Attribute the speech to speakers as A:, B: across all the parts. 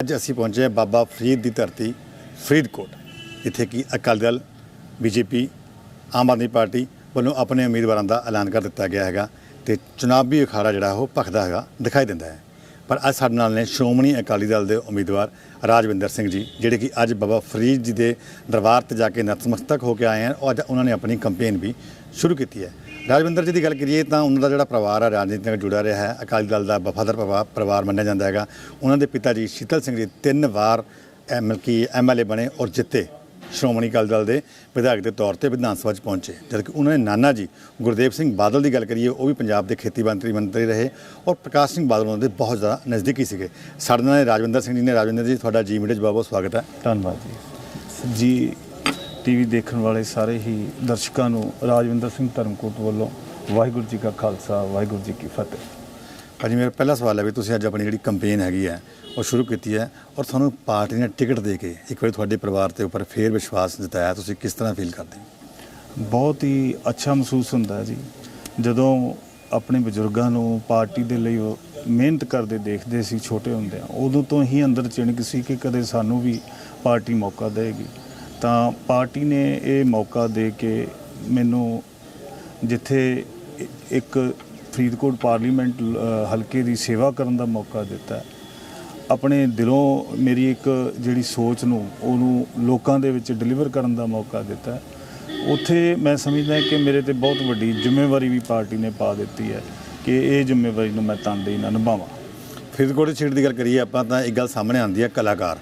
A: ਅੱਜ ਅਸੀਂ ਪਹੁੰਚੇ ਹਾਂ ਬਾਬਾ ਫਰੀਦ ਦੀ ਧਰਤੀ, ਫਰੀਦਕੋਟ ਜਿੱਥੇ ਕਿ ਅਕਾਲੀ ਦਲ, ਬੀਜੇਪੀ, ਆਮ ਆਦਮੀ ਪਾਰਟੀ ਵੱਲੋਂ ਆਪਣੇ ਉਮੀਦਵਾਰਾਂ ਦਾ ਐਲਾਨ ਕਰ ਦਿੱਤਾ ਗਿਆ ਹੈਗਾ ਤੇ ਚੁਣਾਵੀ ਅਖਾੜਾ ਜਿਹੜਾ ਉਹ ਭਖਦਾ ਹੈਗਾ, ਦਿਖਾਈ ਦਿੰਦਾ ਹੈ। ਪਰ ਅੱਜ ਸਾਡੇ ਨਾਲ ਨੇ ਸ਼੍ਰੋਮਣੀ ਅਕਾਲੀ ਦਲ ਦੇ ਉਮੀਦਵਾਰ ਰਾਜਵਿੰਦਰ ਸਿੰਘ ਜੀ, ਜਿਹੜੇ ਕਿ ਅੱਜ ਬਾਬਾ ਫਰੀਦ ਜੀ ਦੇ ਦਰਬਾਰ ਤੇ ਜਾ ਕੇ ਨਤਮਸਤਕ ਹੋ ਕੇ ਆਏ ਹਨ ਔਰ ਉਹਨਾਂ ਨੇ ਆਪਣੀ ਕੰਪੇਨ ਵੀ ਸ਼ੁਰੂ ਕੀਤੀ ਹੈ। ਰਾਜਵਿੰਦਰ ਜੀ ਦੀ ਗੱਲ ਕਰੀਏ ਤਾਂ ਉਹਨਾਂ ਦਾ ਜਿਹੜਾ ਪਰਿਵਾਰ ਆ ਰਾਜਨੀਤੀ ਨਾਲ ਜੁੜਿਆ ਰਿਹਾ ਹੈ। ਅਕਾਲੀ ਦਲ ਦਾ ਵਫਾਦਾਰ ਪਰਿਵਾ- ਪਰਿਵਾਰ ਮੰਨਿਆ ਜਾਂਦਾ ਹੈਗਾ। ਉਹਨਾਂ ਦੇ ਪਿਤਾ ਜੀ ਸ਼ੀਤਲ ਸਿੰਘ ਜੀ ਤਿੰਨ ਵਾਰ ਐਮਐਲਕੀ ਐਮਐਲਏ ਬਣੇ ਔਰ ਜਿੱਤੇ ਸ਼੍ਰੋਮਣੀ ਅਕਾਲੀ ਦਲ ਦੇ ਵਿਧਾਇਕ ਦੇ ਤੌਰ ਤੇ ਵਿਧਾਨ ਸਭਾ 'ਚ ਪਹੁੰਚੇ। ਜਦਕਿ ਉਹਨਾਂ ਦੇ ਨਾਨਾ ਜੀ ਗੁਰਦੇਵ ਸਿੰਘ ਬਾਦਲ ਦੀ ਗੱਲ ਕਰੀਏ, ਉਹ ਵੀ ਪੰਜਾਬ ਦੇ ਖੇਤੀ ਮੰਤਰੀ ਮੰਤਰੀ ਰਹੇ ਔਰ ਪ੍ਰਕਾਸ਼ ਸਿੰਘ ਬਾਦਲ ਉਹਨਾਂ ਦੇ ਬਹੁਤ ਜ਼ਿਆਦਾ ਨਜ਼ਦੀਕੀ ਸੀਗੇ। ਸਾਡੇ ਨਾਲ ਰਾਜਵਿੰਦਰ ਸਿੰਘ ਜੀ ਨੇ, ਰਾਜਵਿੰਦਰ ਜੀ, ਤੁਹਾਡਾ ਜੀ ਮੀਡੀਆ 'ਚ ਬਹੁਤ ਬਹੁਤ ਸਵਾਗਤ ਹੈ।
B: ਧੰਨਵਾਦ ਜੀ। ਜੀ ਟੀਵੀ ਦੇਖਣ ਵਾਲੇ ਸਾਰੇ ਹੀ ਦਰਸ਼ਕਾਂ ਨੂੰ ਰਾਜਵਿੰਦਰ ਸਿੰਘ ਧਰਮਕੋਟ ਵੱਲੋਂ ਵਾਹਿਗੁਰੂ ਜੀ ਕਾ ਖਾਲਸਾ ਵਾਹਿਗੁਰੂ ਜੀ ਕੀ ਫਤਿਹ।
A: ਭਾਜੀ ਮੇਰਾ ਪਹਿਲਾ ਸਵਾਲ ਹੈ ਵੀ ਤੁਸੀਂ ਅੱਜ ਆਪਣੀ ਜਿਹੜੀ ਕੰਪੇਨ ਹੈਗੀ ਹੈ ਉਹ ਸ਼ੁਰੂ ਕੀਤੀ ਹੈ ਔਰ ਤੁਹਾਨੂੰ ਪਾਰਟੀ ਨੇ ਟਿਕਟ ਦੇ ਕੇ ਇੱਕ ਵਾਰੀ ਤੁਹਾਡੇ ਪਰਿਵਾਰ ਦੇ ਉੱਪਰ ਫੇਰ ਵਿਸ਼ਵਾਸ ਜਤਾਇਆ ਤੁਸੀਂ ਕਿਸ ਤਰ੍ਹਾਂ ਫੀਲ ਕਰਦੇ ਹੋ?
B: ਬਹੁਤ ਹੀ ਅੱਛਾ ਮਹਿਸੂਸ ਹੁੰਦਾ ਜੀ। ਜਦੋਂ ਆਪਣੇ ਬਜ਼ੁਰਗਾਂ ਨੂੰ ਪਾਰਟੀ ਦੇ ਲਈ ਮਿਹਨਤ ਕਰਦੇ ਦੇਖਦੇ ਸੀ ਛੋਟੇ ਹੁੰਦਿਆਂ ਉਦੋਂ ਤੋਂ ਹੀ ਅੰਦਰ ਚਿਣਕ ਸੀ ਕਿ ਕਦੇ ਸਾਨੂੰ ਵੀ ਪਾਰਟੀ ਮੌਕਾ ਦੇਗੀ ਤਾਂ ਪਾਰਟੀ ਨੇ ਇਹ ਮੌਕਾ ਦੇ ਕੇ ਮੈਨੂੰ ਜਿੱਥੇ ਇੱਕ ਫਰੀਦਕੋਟ ਪਾਰਲੀਮੈਂਟ ਹਲਕੇ ਦੀ ਸੇਵਾ ਕਰਨ ਦਾ ਮੌਕਾ ਦਿੱਤਾ, ਆਪਣੇ ਦਿਲੋਂ ਮੇਰੀ ਇੱਕ ਜਿਹੜੀ ਸੋਚ ਨੂੰ, ਉਹਨੂੰ ਲੋਕਾਂ ਦੇ ਵਿੱਚ ਡਿਲੀਵਰ ਕਰਨ ਦਾ ਮੌਕਾ ਦਿੱਤਾ। ਉੱਥੇ ਮੈਂ ਸਮਝਦਾ ਕਿ ਮੇਰੇ ਤੇ ਬਹੁਤ ਵੱਡੀ ਜ਼ਿੰਮੇਵਾਰੀ ਵੀ ਪਾਰਟੀ ਨੇ ਪਾ ਦਿੱਤੀ ਹੈ ਕਿ ਇਹ ਜ਼ਿੰਮੇਵਾਰੀ ਨੂੰ ਮੈਂ ਤਨਦੇਹੀ ਨਾਲ ਨਿਭਾਵਾਂ।
A: ਫਰੀਦਕੋਟ ਛੇੜ ਦੀ ਗੱਲ ਕਰੀਏ ਆਪਾਂ ਤਾਂ ਇੱਕ ਗੱਲ ਸਾਹਮਣੇ ਆਉਂਦੀ ਹੈ, ਕਲਾਕਾਰ।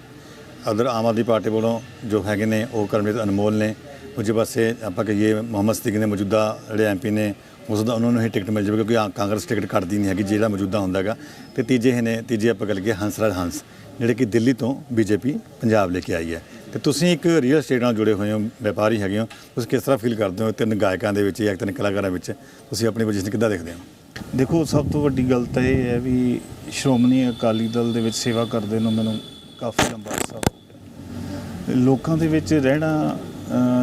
A: ਉਧਰ ਆਮ ਆਦਮੀ ਪਾਰਟੀ ਵੱਲੋਂ ਜੋ ਹੈਗੇ ਨੇ, ਉਹ ਕਰਮਜੀਤ ਅਨਮੋਲ ਨੇ, ਦੂਜੇ ਪਾਸੇ ਆਪਾਂ ਕਹੀਏ ਮੁਹੰਮਦ ਸਦੀਕ ਨੇ ਮੌਜੂਦਾ ਜਿਹੜੇ ਐਮਪੀ ਨੇ, ਉਸ ਦਾ ਉਹਨਾਂ ਨੂੰ ਹੀ ਟਿਕਟ ਮਿਲ ਜਾਵੇ ਕਿਉਂਕਿ ਆ- ਕਾਂਗਰਸ ਟਿਕਟ ਕੱਟਦੀ ਨਹੀਂ ਹੈਗੀ ਜਿਹੜਾ ਮੌਜੂਦਾ ਹੁੰਦਾ ਹੈਗਾ। ਤੇ ਤੀਜੇ ਇਹ ਨੇ, ਤੀਜੇ ਆਪਾਂ ਗੱਲ ਕਰੀਏ ਹੰਸਰਾਜ ਹੰਸ, ਜਿਹੜੇ ਕਿ ਦਿੱਲੀ ਤੋਂ ਬੀਜੇਪੀ ਪੰਜਾਬ ਲੈ ਕੇ ਆਈ ਹੈ। ਤੇ ਤੁਸੀਂ ਇੱਕ ਰੀਅਲ ਸਟੇਟ ਨਾਲ ਜੁੜੇ ਹੋਏ ਹੋ, ਵਪਾਰੀ ਹੈਗੇ ਹੋ, ਤੁਸੀਂ ਕਿਸ ਤਰ੍ਹਾਂ ਫੀਲ ਕਰਦੇ ਹੋ ਤਿੰਨ ਗਾਇਕਾਂ ਦੇ ਵਿੱਚ ਜਾਂ ਤਿੰਨ ਕਲਾਕਾਰਾਂ ਵਿੱਚ? ਤੁਸੀਂ ਆਪਣੀ ਪੋਜੀਸ਼ਨ ਕਿੱਦਾਂ ਦੇਖਦੇ ਹੋ?
B: ਦੇਖੋ, ਸਭ ਤੋਂ ਵੱਡੀ ਗੱਲ ਤਾਂ ਇਹ ਹੈ ਵੀ ਸ਼੍ਰੋਮਣੀ ਅਕਾਲੀ ਦਲ ਦੇ ਵਿੱਚ ਸੇਵਾ ਕਰਦੇ ਨੂੰ ਮੈਨੂੰ ਕਾਫੀ ਲੰਬਾ ਲੋਕਾਂ ਦੇ ਵਿੱਚ ਰਹਿਣਾ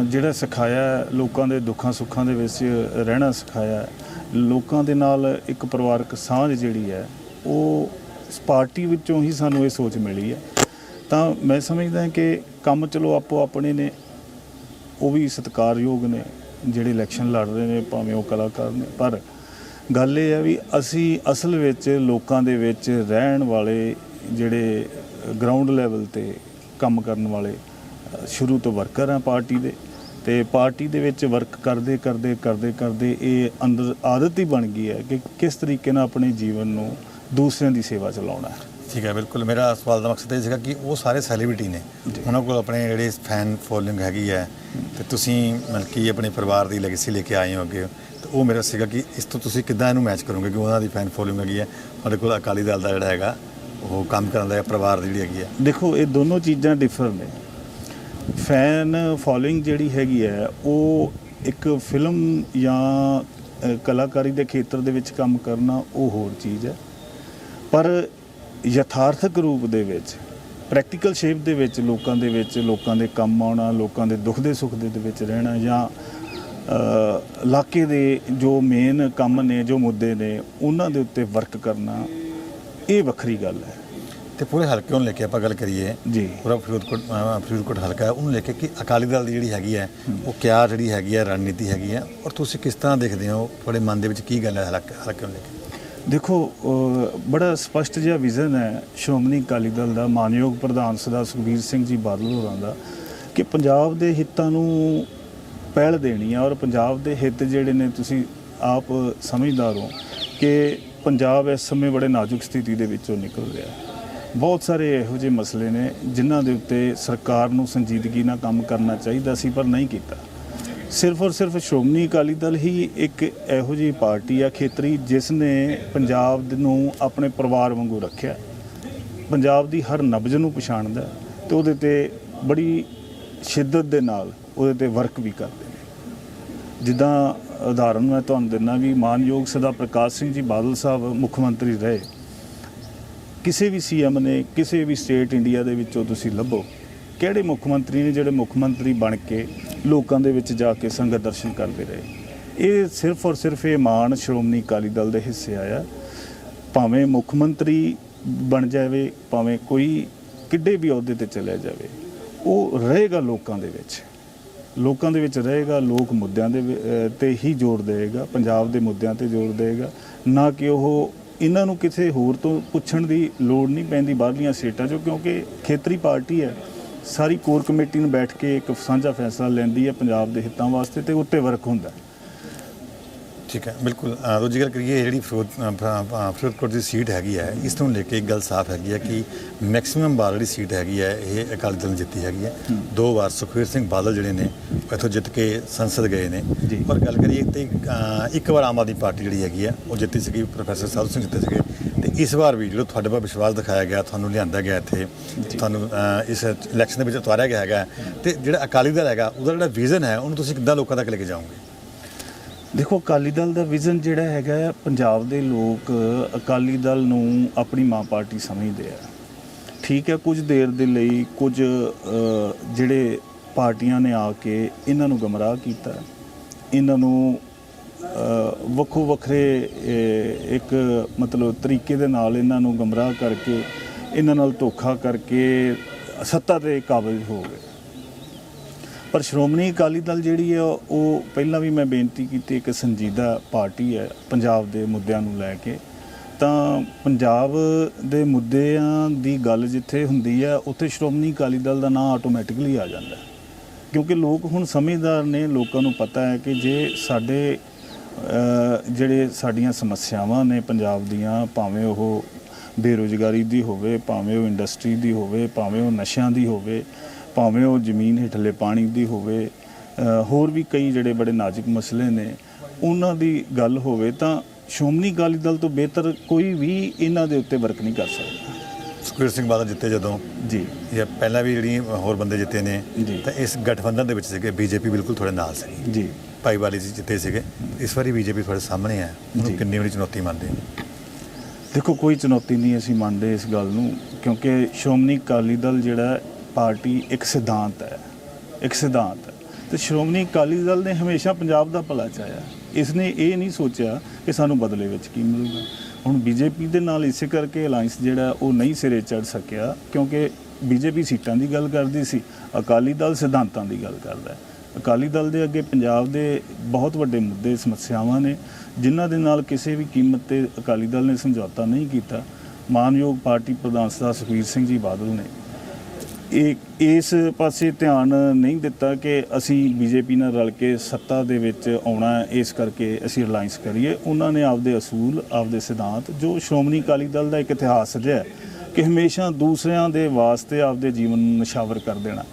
B: ਜਿਹੜਾ ਸਿਖਾਇਆ ਲੋਕਾਂ ਦੇ ਦੁੱਖਾਂ ਸੁੱਖਾਂ ਦੇ ਵਿੱਚ ਰਹਿਣਾ ਸਿਖਾਇਆ ਲੋਕਾਂ ਦੇ ਨਾਲ ਇੱਕ ਪਰਿਵਾਰਕ ਸਾਂਝ ਜਿਹੜੀ ਹੈ, ਉਹ ਪਾਰਟੀ ਵਿੱਚੋਂ ਹੀ ਸਾਨੂੰ ਇਹ ਸੋਚ ਮਿਲੀ ਹੈ। ਤਾਂ ਮੈਂ ਸਮਝਦਾ ਕਿ ਕੰਮ ਚਲੋ ਆਪੋ ਆਪਣੇ ਨੇ, ਉਹ ਵੀ ਸਤਿਕਾਰਯੋਗ ਨੇ, ਜਿਹੜੇ ਇਲੈਕਸ਼ਨ ਲੜ ਰਹੇ ਨੇ, ਭਾਵੇਂ ਉਹ ਕਲਾਕਾਰ ਨੇ, ਪਰ ਗੱਲ ਇਹ ਹੈ ਵੀ ਅਸੀਂ ਅਸਲ ਵਿੱਚ ਲੋਕਾਂ ਦੇ ਵਿੱਚ ਰਹਿਣ ਵਾਲੇ ਜਿਹੜੇ ਗਰਾਊਂਡ ਲੈਵਲ ਤੇ ਕੰਮ ਕਰਨ ਵਾਲੇ ਸ਼ੁਰੂ ਤੋਂ ਵਰਕਰ ਆ ਪਾਰਟੀ ਦੇ ਤੇ ਪਾਰਟੀ ਦੇ ਵਿੱਚ ਵਰਕ ਕਰਦੇ ਕਰਦੇ ਕਰਦੇ ਕਰਦੇ ਇਹ ਅੰਦਰ ਆਦਤ ਹੀ ਬਣ ਗਈ ਹੈ ਕਿ ਕਿਸ ਤਰੀਕੇ ਨਾਲ ਆਪਣੇ ਜੀਵਨ ਨੂੰ ਦੂਸਰਿਆਂ ਦੀ ਸੇਵਾ ਚਲਾਉਣਾ ਹੈ।
A: ਠੀਕ ਹੈ ਬਿਲਕੁਲ। ਮੇਰਾ ਸਵਾਲ ਦਾ ਮਕਸਦ ਇਹ ਸੀਗਾ ਕਿ ਉਹ ਸਾਰੇ ਸੈਲੀਬ੍ਰਿਟੀ ਨੇ ਉਹਨਾਂ ਕੋਲ ਆਪਣੇ ਜਿਹੜੇ ਫੈਨ ਫੋਲੋਇੰਗ ਹੈਗੀ ਹੈ ਤੇ ਤੁਸੀਂ ਮਤਲਬ ਕਿ ਆਪਣੇ ਪਰਿਵਾਰ ਦੀ ਲੈਗੇਸੀ ਲੈ ਕੇ ਆਏ ਹੋਗੇ ਤੇ ਉਹ ਮੇਰਾ ਸੀਗਾ ਕਿ ਇਸ ਤੋਂ ਤੁਸੀਂ ਕਿੱਦਾਂ ਇਹਨੂੰ ਮੈਚ ਕਰੋਗੇ ਕਿ ਉਹਨਾਂ ਦੀ ਫੈਨ ਫੋਲੋਇੰਗ ਹੈਗੀ ਹੈ ਤੁਹਾਡੇ ਕੋਲ ਅਕਾਲੀ ਦਲ ਦਾ ਜਿਹੜਾ ਹੈਗਾ ਉਹ ਕੰਮ ਕਰਨ ਦਾ ਪਰਿਵਾਰ ਦੀ ਜਿਹੜੀ ਹੈਗੀ ਹੈ?
B: ਦੇਖੋ ਇਹ ਦੋਨੋਂ ਚੀਜ਼ਾਂ ਡਿਫਰ ਨੇ। ਫੈਨ ਫੋਲੋਇੰਗ ਜਿਹੜੀ ਹੈਗੀ ਹੈ, ਉਹ ਇੱਕ ਫਿਲਮ ਜਾਂ ਕਲਾਕਾਰੀ ਦੇ ਖੇਤਰ ਦੇ ਵਿੱਚ ਕੰਮ ਕਰਨਾ ਉਹ ਹੋਰ ਚੀਜ਼ ਹੈ। ਪਰ ਯਥਾਰਥਕ ਰੂਪ ਦੇ ਵਿੱਚ ਪ੍ਰੈਕਟੀਕਲ ਸ਼ੇਪ ਦੇ ਵਿੱਚ ਲੋਕਾਂ ਦੇ ਵਿੱਚ, ਲੋਕਾਂ ਦੇ ਕੰਮ ਆਉਣਾ, ਲੋਕਾਂ ਦੇ ਦੁੱਖ ਦੇ ਸੁੱਖ ਦੇ ਵਿੱਚ ਰਹਿਣਾ ਜਾਂ ਇਲਾਕੇ ਦੇ ਜੋ ਮੇਨ ਕੰਮ ਨੇ, ਜੋ ਮੁੱਦੇ ਨੇ, ਉਹਨਾਂ ਦੇ ਉੱਤੇ ਵਰਕ ਕਰਨਾ, ਇਹ ਵੱਖਰੀ ਗੱਲ ਹੈ।
A: ਤੇ ਪੂਰੇ ਹਲਕੇ ਨੂੰ ਲੈ ਕੇ ਆਪਾਂ ਗੱਲ ਕਰੀਏ
B: ਜੀ।
A: ਪੂਰਾ ਫਰੀਦਕੋਟ ਅਹ ਫਰੀਦਕੋਟ ਹਲਕਾ ਹੈ ਉਹਨੂੰ ਲੈ ਕੇ ਕਿ ਅਕਾਲੀ ਦਲ ਦੀ ਜਿਹੜੀ ਹੈਗੀ ਹੈ ਉਹ ਕਿਆ ਜਿਹੜੀ ਹੈਗੀ ਹੈ ਰਣਨੀਤੀ ਹੈਗੀ ਹੈ। ਔਰ ਤੁਸੀਂ ਕਿਸ ਤਰ੍ਹਾਂ ਦੇਖਦੇ ਹੋ ਤੁਹਾਡੇ ਮਨ ਦੇ ਵਿੱਚ ਕੀ ਗੱਲ ਹੈ ਹਲਕੇ ਹਲਕੇ ਨੂੰ ਲੈ ਕੇ?
B: ਦੇਖੋ ਅਹ ਬੜਾ ਸਪਸ਼ਟ ਜਿਹਾ ਵਿਜ਼ਨ ਹੈ ਸ਼੍ਰੋਮਣੀ ਅਕਾਲੀ ਦਲ ਦਾ ਮਾਨਯੋਗ ਪ੍ਰਧਾਨ ਸਰਦਾਰ ਸੁਖਬੀਰ ਸਿੰਘ ਜੀ ਬਾਦਲ ਹੋਰਾਂ ਦਾ ਕਿ ਪੰਜਾਬ ਦੇ ਹਿੱਤਾਂ ਨੂੰ ਪਹਿਲ ਦੇਣੀ ਹੈ ਔਰ ਪੰਜਾਬ ਦੇ ਹਿੱਤ ਜਿਹੜੇ ਨੇ ਤੁਸੀਂ ਆਪ ਸਮਝਦਾਰ ਹੋ ਕਿ ਪੰਜਾਬ ਇਸ ਸਮੇਂ ਬੜੇ ਨਾਜ਼ੁਕ ਸਥਿਤੀ ਦੇ ਵਿੱਚੋਂ ਨਿਕਲ ਰਿਹਾ ਹੈ। ਬਹੁਤ ਸਾਰੇ ਇਹੋ ਜਿਹੇ ਮਸਲੇ ਨੇ ਜਿਨ੍ਹਾਂ ਦੇ ਉੱਤੇ ਸਰਕਾਰ ਨੂੰ ਸੰਜੀਦਗੀ ਨਾਲ ਕੰਮ ਕਰਨਾ ਚਾਹੀਦਾ ਸੀ, ਪਰ ਨਹੀਂ ਕੀਤਾ। ਸਿਰਫ ਔਰ ਸਿਰਫ ਸ਼੍ਰੋਮਣੀ ਅਕਾਲੀ ਦਲ ਹੀ ਇੱਕ ਇਹੋ ਜਿਹੀ ਪਾਰਟੀ ਆ ਖੇਤਰੀ, ਜਿਸ ਨੇ ਪੰਜਾਬ ਨੂੰ ਆਪਣੇ ਪਰਿਵਾਰ ਵਾਂਗੂ ਰੱਖਿਆ। ਪੰਜਾਬ ਦੀ ਹਰ ਨਬਜ਼ ਨੂੰ ਪਛਾਣਦਾ ਹੈ ਤੇ ਉਹਦੇ ਤੇ ਬੜੀ ਸ਼ਿੱਦਤ ਦੇ ਨਾਲ ਉਹਦੇ ਤੇ ਵਰਕ ਵੀ ਕਰਦੇ ਨੇ। ਜਿੱਦਾਂ ਉਦਾਹਰਨ ਮੈਂ ਤੁਹਾਨੂੰ ਦਿੰਦਾ ਵੀ ਮਾਨਯੋਗ ਸਦਾ ਪ੍ਰਕਾਸ਼ ਸਿੰਘ ਜੀ ਬਾਦਲ ਸਾਹਿਬ ਮੁੱਖ ਮੰਤਰੀ ਰਹੇ ਕਿਸੇ ਵੀ ਸੀਐਮ ਨੇ ਕਿਸੇ ਵੀ ਸਟੇਟ ਇੰਡੀਆ ਦੇ ਵਿੱਚੋਂ ਤੁਸੀਂ ਲੱਭੋ, ਕਿਹੜੇ ਮੁੱਖ ਮੰਤਰੀ ਨੇ ਜਿਹੜੇ ਮੁੱਖ ਮੰਤਰੀ ਬਣ ਕੇ ਲੋਕਾਂ ਦੇ ਵਿੱਚ ਜਾ ਕੇ ਸੰਗਤ ਦਰਸ਼ਨ ਕਰਦੇ ਰਹੇ? ਇਹ ਸਿਰਫ ਔਰ ਸਿਰਫ ਇਹ ਮਾਣ ਸ਼੍ਰੋਮਣੀ ਅਕਾਲੀ ਦਲ ਦੇ ਹਿੱਸੇ ਆਇਆ। ਭਾਵੇਂ ਮੁੱਖ ਮੰਤਰੀ ਬਣ ਜਾਵੇ, ਭਾਵੇਂ ਕੋਈ ਕਿੱਡੇ ਵੀ ਅਹੁਦੇ ਤੇ ਚਲਿਆ ਜਾਵੇ, ਉਹ ਰਹੇਗਾ ਲੋਕਾਂ ਦੇ ਵਿੱਚ। ਲੋਕਾਂ ਦੇ ਵਿੱਚ ਰਹੇਗਾ, ਲੋਕ ਮੁੱਦਿਆਂ ਦੇ ਤੇ ਹੀ ਜ਼ੋਰ ਦੇਵੇਗਾ, ਪੰਜਾਬ ਦੇ ਮੁੱਦਿਆਂ ਤੇ ਜ਼ੋਰ ਦੇਵੇਗਾ। ਨਾ ਕਿ ਉਹ ਇਹਨਾਂ ਨੂੰ ਕਿਸੇ ਹੋਰ ਤੋਂ ਪੁੱਛਣ ਦੀ ਲੋੜ ਨਹੀਂ ਪੈਂਦੀ ਬਾਹਰਲੀਆਂ ਸਟੇਟਾਂ 'ਚੋਂ, ਕਿਉਂਕਿ ਖੇਤਰੀ ਪਾਰਟੀ ਹੈ। ਸਾਰੀ ਕੋਰ ਕਮੇਟੀ ਨੂੰ ਬੈਠ ਕੇ ਇੱਕ ਸਾਂਝਾ ਫੈਸਲਾ ਲੈਂਦੀ ਹੈ ਪੰਜਾਬ ਦੇ ਹਿੱਤਾਂ ਵਾਸਤੇ ਤੇ ਉੱਤੇ ਵਰਕ ਹੁੰਦਾ
A: ਠੀਕ ਹੈ ਬਿਲਕੁਲ। ਦੂਜੀ ਗੱਲ ਕਰੀਏ ਜਿਹੜੀ ਫਿਰੋਜ਼ਪੁਰ ਦੀ ਸੀਟ ਹੈਗੀ ਹੈ ਇਸ ਨੂੰ ਲੈ ਕੇ ਇੱਕ ਗੱਲ ਸਾਫ਼ ਹੈਗੀ ਹੈ ਕਿ ਮੈਕਸਿਮਮ ਬਾਰ ਜਿਹੜੀ ਸੀਟ ਹੈਗੀ ਹੈ ਇਹ ਅਕਾਲੀ ਦਲ ਨੇ ਜਿੱਤੀ ਹੈਗੀ ਹੈ। ਦੋ ਵਾਰ ਸੁਖਵੀਰ ਸਿੰਘ ਬਾਦਲ ਜਿਹੜੇ ਨੇ ਇੱਥੋਂ ਜਿੱਤ ਕੇ ਸੰਸਦ ਗਏ ਨੇ। ਪਰ ਗੱਲ ਕਰੀਏ ਤੇ ਇੱਕ ਵਾਰ ਆਮ ਆਦਮੀ ਪਾਰਟੀ ਜਿਹੜੀ ਹੈਗੀ ਹੈ ਉਹ ਜਿੱਤੀ ਸੀਗੀ ਪ੍ਰੋਫੈਸਰ ਸਾਧੂ ਸਿੰਘ ਜਿੱਤੇ ਸੀਗੇ। ਤੇ ਇਸ ਵਾਰ ਵੀ ਜਦੋਂ ਤੁਹਾਡੇ 'ਤੇ ਵਿਸ਼ਵਾਸ ਦਿਖਾਇਆ ਗਿਆ ਤੁਹਾਨੂੰ ਲਿਆਂਦਾ ਗਿਆ ਇੱਥੇ ਤੁਹਾਨੂੰ ਇਸ ਇਲੈਕਸ਼ਨ ਦੇ ਵਿੱਚ ਉਤਾਰਿਆ ਗਿਆ ਹੈਗਾ। ਤੇ ਜਿਹੜਾ ਅਕਾਲੀ ਦਲ ਹੈਗਾ ਉਹਦਾ ਜਿਹੜਾ ਵਿਜ਼ਨ ਹੈ ਉਹਨੂੰ ਤੁਸੀਂ ਕਿੱਦਾਂ ਲੋਕਾਂ ਤੱਕ ਲੈ ਕੇ ਜਾਓਗੇ?
B: ਦੇਖੋ ਅਕਾਲੀ ਦਲ ਦਾ ਵਿਜ਼ਨ ਜਿਹੜਾ ਹੈਗਾ ਹੈ, ਪੰਜਾਬ ਦੇ ਲੋਕ ਅਕਾਲੀ ਦਲ ਨੂੰ ਆਪਣੀ ਮਾਂ ਪਾਰਟੀ ਸਮਝਦੇ ਆ। ਠੀਕ ਹੈ ਕੁਝ ਦੇਰ ਦੇ ਲਈ ਕੁਝ ਜਿਹੜੇ ਪਾਰਟੀਆਂ ਨੇ ਆ ਕੇ ਇਹਨਾਂ ਨੂੰ ਗਮਰਾਹ ਕੀਤਾ। ਇਹਨਾਂ ਨੂੰ ਵੱਖੋ ਵੱਖਰੇ ਇੱਕ ਮਤਲਬ ਤਰੀਕੇ ਦੇ ਨਾਲ ਇਹਨਾਂ ਨੂੰ ਗਮਰਾਹ ਕਰਕੇ ਇਹਨਾਂ ਨਾਲ ਧੋਖਾ ਕਰਕੇ ਸੱਤਾ ਤੇ ਕਾਬਜ਼ ਹੋ ਗਏ। ਪਰ ਸ਼੍ਰੋਮਣੀ ਅਕਾਲੀ ਦਲ ਜਿਹੜੀ ਹੈ, ਉਹ ਪਹਿਲਾਂ ਵੀ ਮੈਂ ਬੇਨਤੀ ਕੀਤੀ, ਇੱਕ ਸੰਜੀਦਾ ਪਾਰਟੀ ਹੈ ਪੰਜਾਬ ਦੇ ਮੁੱਦਿਆਂ ਨੂੰ ਲੈ ਕੇ। ਤਾਂ ਪੰਜਾਬ ਦੇ ਮੁੱਦਿਆਂ ਦੀ ਗੱਲ ਜਿੱਥੇ ਹੁੰਦੀ ਹੈ, ਉੱਥੇ ਸ਼੍ਰੋਮਣੀ ਅਕਾਲੀ ਦਲ ਦਾ ਨਾਂ ਆਟੋਮੈਟਿਕਲੀ ਆ ਜਾਂਦਾ ਕਿਉਂਕਿ ਲੋਕ ਹੁਣ ਸਮਝਦਾਰ ਨੇ, ਲੋਕਾਂ ਨੂੰ ਪਤਾ ਹੈ ਕਿ ਜੇ ਸਾਡੇ ਜਿਹੜੇ ਸਾਡੀਆਂ ਸਮੱਸਿਆਵਾਂ ਨੇ ਪੰਜਾਬ ਦੀਆਂ, ਭਾਵੇਂ ਉਹ ਬੇਰੁਜ਼ਗਾਰੀ ਦੀ ਹੋਵੇ, ਭਾਵੇਂ ਉਹ ਇੰਡਸਟਰੀ ਦੀ ਹੋਵੇ, ਭਾਵੇਂ ਉਹ ਨਸ਼ਿਆਂ ਦੀ ਹੋਵੇ ਭਾਵੇਂ ਉਹ ਜ਼ਮੀਨ ਹੇਠਲੇ ਪਾਣੀ ਦੀ ਹੋਵੇ ਹੋਰ ਵੀ ਕਈ ਜਿਹੜੇ ਬੜੇ ਨਾਜ਼ੁਕ ਮਸਲੇ ਨੇ ਉਹਨਾਂ ਦੀ ਗੱਲ ਹੋਵੇ ਤਾਂ ਸ਼੍ਰੋਮਣੀ ਅਕਾਲੀ ਦਲ ਤੋਂ ਬਿਹਤਰ ਕੋਈ ਵੀ ਇਹਨਾਂ ਦੇ ਉੱਤੇ ਵਰਕ ਨਹੀਂ ਕਰ ਸਕਦਾ।
A: ਸੁਖਵੀਰ ਸਿੰਘ ਬਾਦਲ ਜਿੱਤੇ ਜਦੋਂ।
B: ਜੀ।
A: ਜਾਂ ਪਹਿਲਾਂ ਵੀ ਜਿਹੜੀ ਹੋਰ ਬੰਦੇ ਜਿੱਤੇ ਨੇ। ਤਾਂ ਇਸ ਗਠਬੰਧਨ ਦੇ ਵਿੱਚ ਸੀਗੇ ਬੀਜੇਪੀ ਬਿਲਕੁਲ ਥੋੜੇ ਨਾਲ ਸੀ।
B: ਜੀ।
A: ਭਾਈਵਾਲੀ ਜੀ ਜਿੱਤੇ ਸੀਗੇ ਇਸ ਵਾਰੀ ਬੀਜੇਪੀ ਤੁਹਾਡੇ ਸਾਹਮਣੇ ਹੈ ਉਹਨੂੰ। ਕਿੰਨੀ ਵੱਡੀ ਚੁਣੌਤੀ ਮੰਨਦੇ
B: ਦੇਖੋ ਕੋਈ ਚੁਣੌਤੀ ਨਹੀਂ ਅਸੀਂ ਮੰਨਦੇ ਇਸ ਗੱਲ ਨੂੰ ਕਿਉਂਕਿ ਸ਼੍ਰੋਮਣੀ ਅਕਾਲੀ ਦਲ ਜਿਹੜਾ ਪਾਰਟੀ ਇੱਕ ਸਿਧਾਂਤ ਹੈ, ਇੱਕ ਸਿਧਾਂਤ ਹੈ। ਤੇ ਸ਼੍ਰੋਮਣੀ ਅਕਾਲੀ ਦਲ ਨੇ ਹਮੇਸ਼ਾ ਪੰਜਾਬ ਦਾ ਭਲਾ ਚਾਹਿਆ। ਇਸ ਨੇ ਇਹ ਨਹੀਂ ਸੋਚਿਆ ਕਿ ਸਾਨੂੰ ਬਦਲੇ ਵਿੱਚ ਕੀ ਮਿਲੂਗਾ। ਹੁਣ ਬੀਜੇਪੀ ਦੇ ਨਾਲ ਇਸੇ ਕਰਕੇ ਅਲਾਈਅੰਸ ਜਿਹੜਾ ਉਹ ਨਹੀਂ ਸਿਰੇ ਚੜ ਸਕਿਆ, ਕਿਉਂਕਿ ਬੀਜੇਪੀ ਸੀਟਾਂ ਦੀ ਗੱਲ ਕਰਦੀ ਸੀ, ਅਕਾਲੀ ਦਲ ਸਿਧਾਂਤਾਂ ਦੀ ਗੱਲ ਕਰਦਾ ਹੈ। ਅਕਾਲੀ ਦਲ ਦੇ ਅੱਗੇ ਪੰਜਾਬ ਦੇ ਬਹੁਤ ਵੱਡੇ ਮੁੱਦੇ, ਸਮੱਸਿਆਵਾਂ ਨੇ, ਜਿਨ੍ਹਾਂ ਦੇ ਨਾਲ ਕਿਸੇ ਵੀ ਕੀਮਤ ਤੇ ਅਕਾਲੀ ਦਲ ਨੇ ਸਮਝੌਤਾ ਨਹੀਂ ਕੀਤਾ। ਮਾਨਯੋਗ ਪਾਰਟੀ ਪ੍ਰਧਾਨ ਸਰਦਾਰ ਸੁਖਬੀਰ ਸਿੰਘ ਜੀ ਬਾਦਲ ਨੇ ਇਹ ਇਸ ਪਾਸੇ ਧਿਆਨ ਨਹੀਂ ਦਿੱਤਾ ਕਿ ਅਸੀਂ ਬੀਜੇਪੀ ਨਾਲ ਰਲ ਕੇ ਸੱਤਾ ਦੇ ਵਿੱਚ ਆਉਣਾ ਇਸ ਕਰਕੇ ਅਸੀਂ ਅਲਾਈਅੰਸ ਕਰੀਏ। ਉਹਨਾਂ ਨੇ ਆਪਦੇ ਅਸੂਲ, ਆਪਦੇ ਸਿਧਾਂਤ, ਜੋ ਸ਼੍ਰੋਮਣੀ ਅਕਾਲੀ ਦਲ ਦਾ ਇੱਕ ਇਤਿਹਾਸ ਰਿਹਾ ਕਿ ਹਮੇਸ਼ਾ ਦੂਸਰਿਆਂ ਦੇ ਵਾਸਤੇ ਆਪਦੇ ਜੀਵਨ ਨੂੰ ਨਿਸ਼ਾਵਰ ਕਰ ਦੇਣਾ।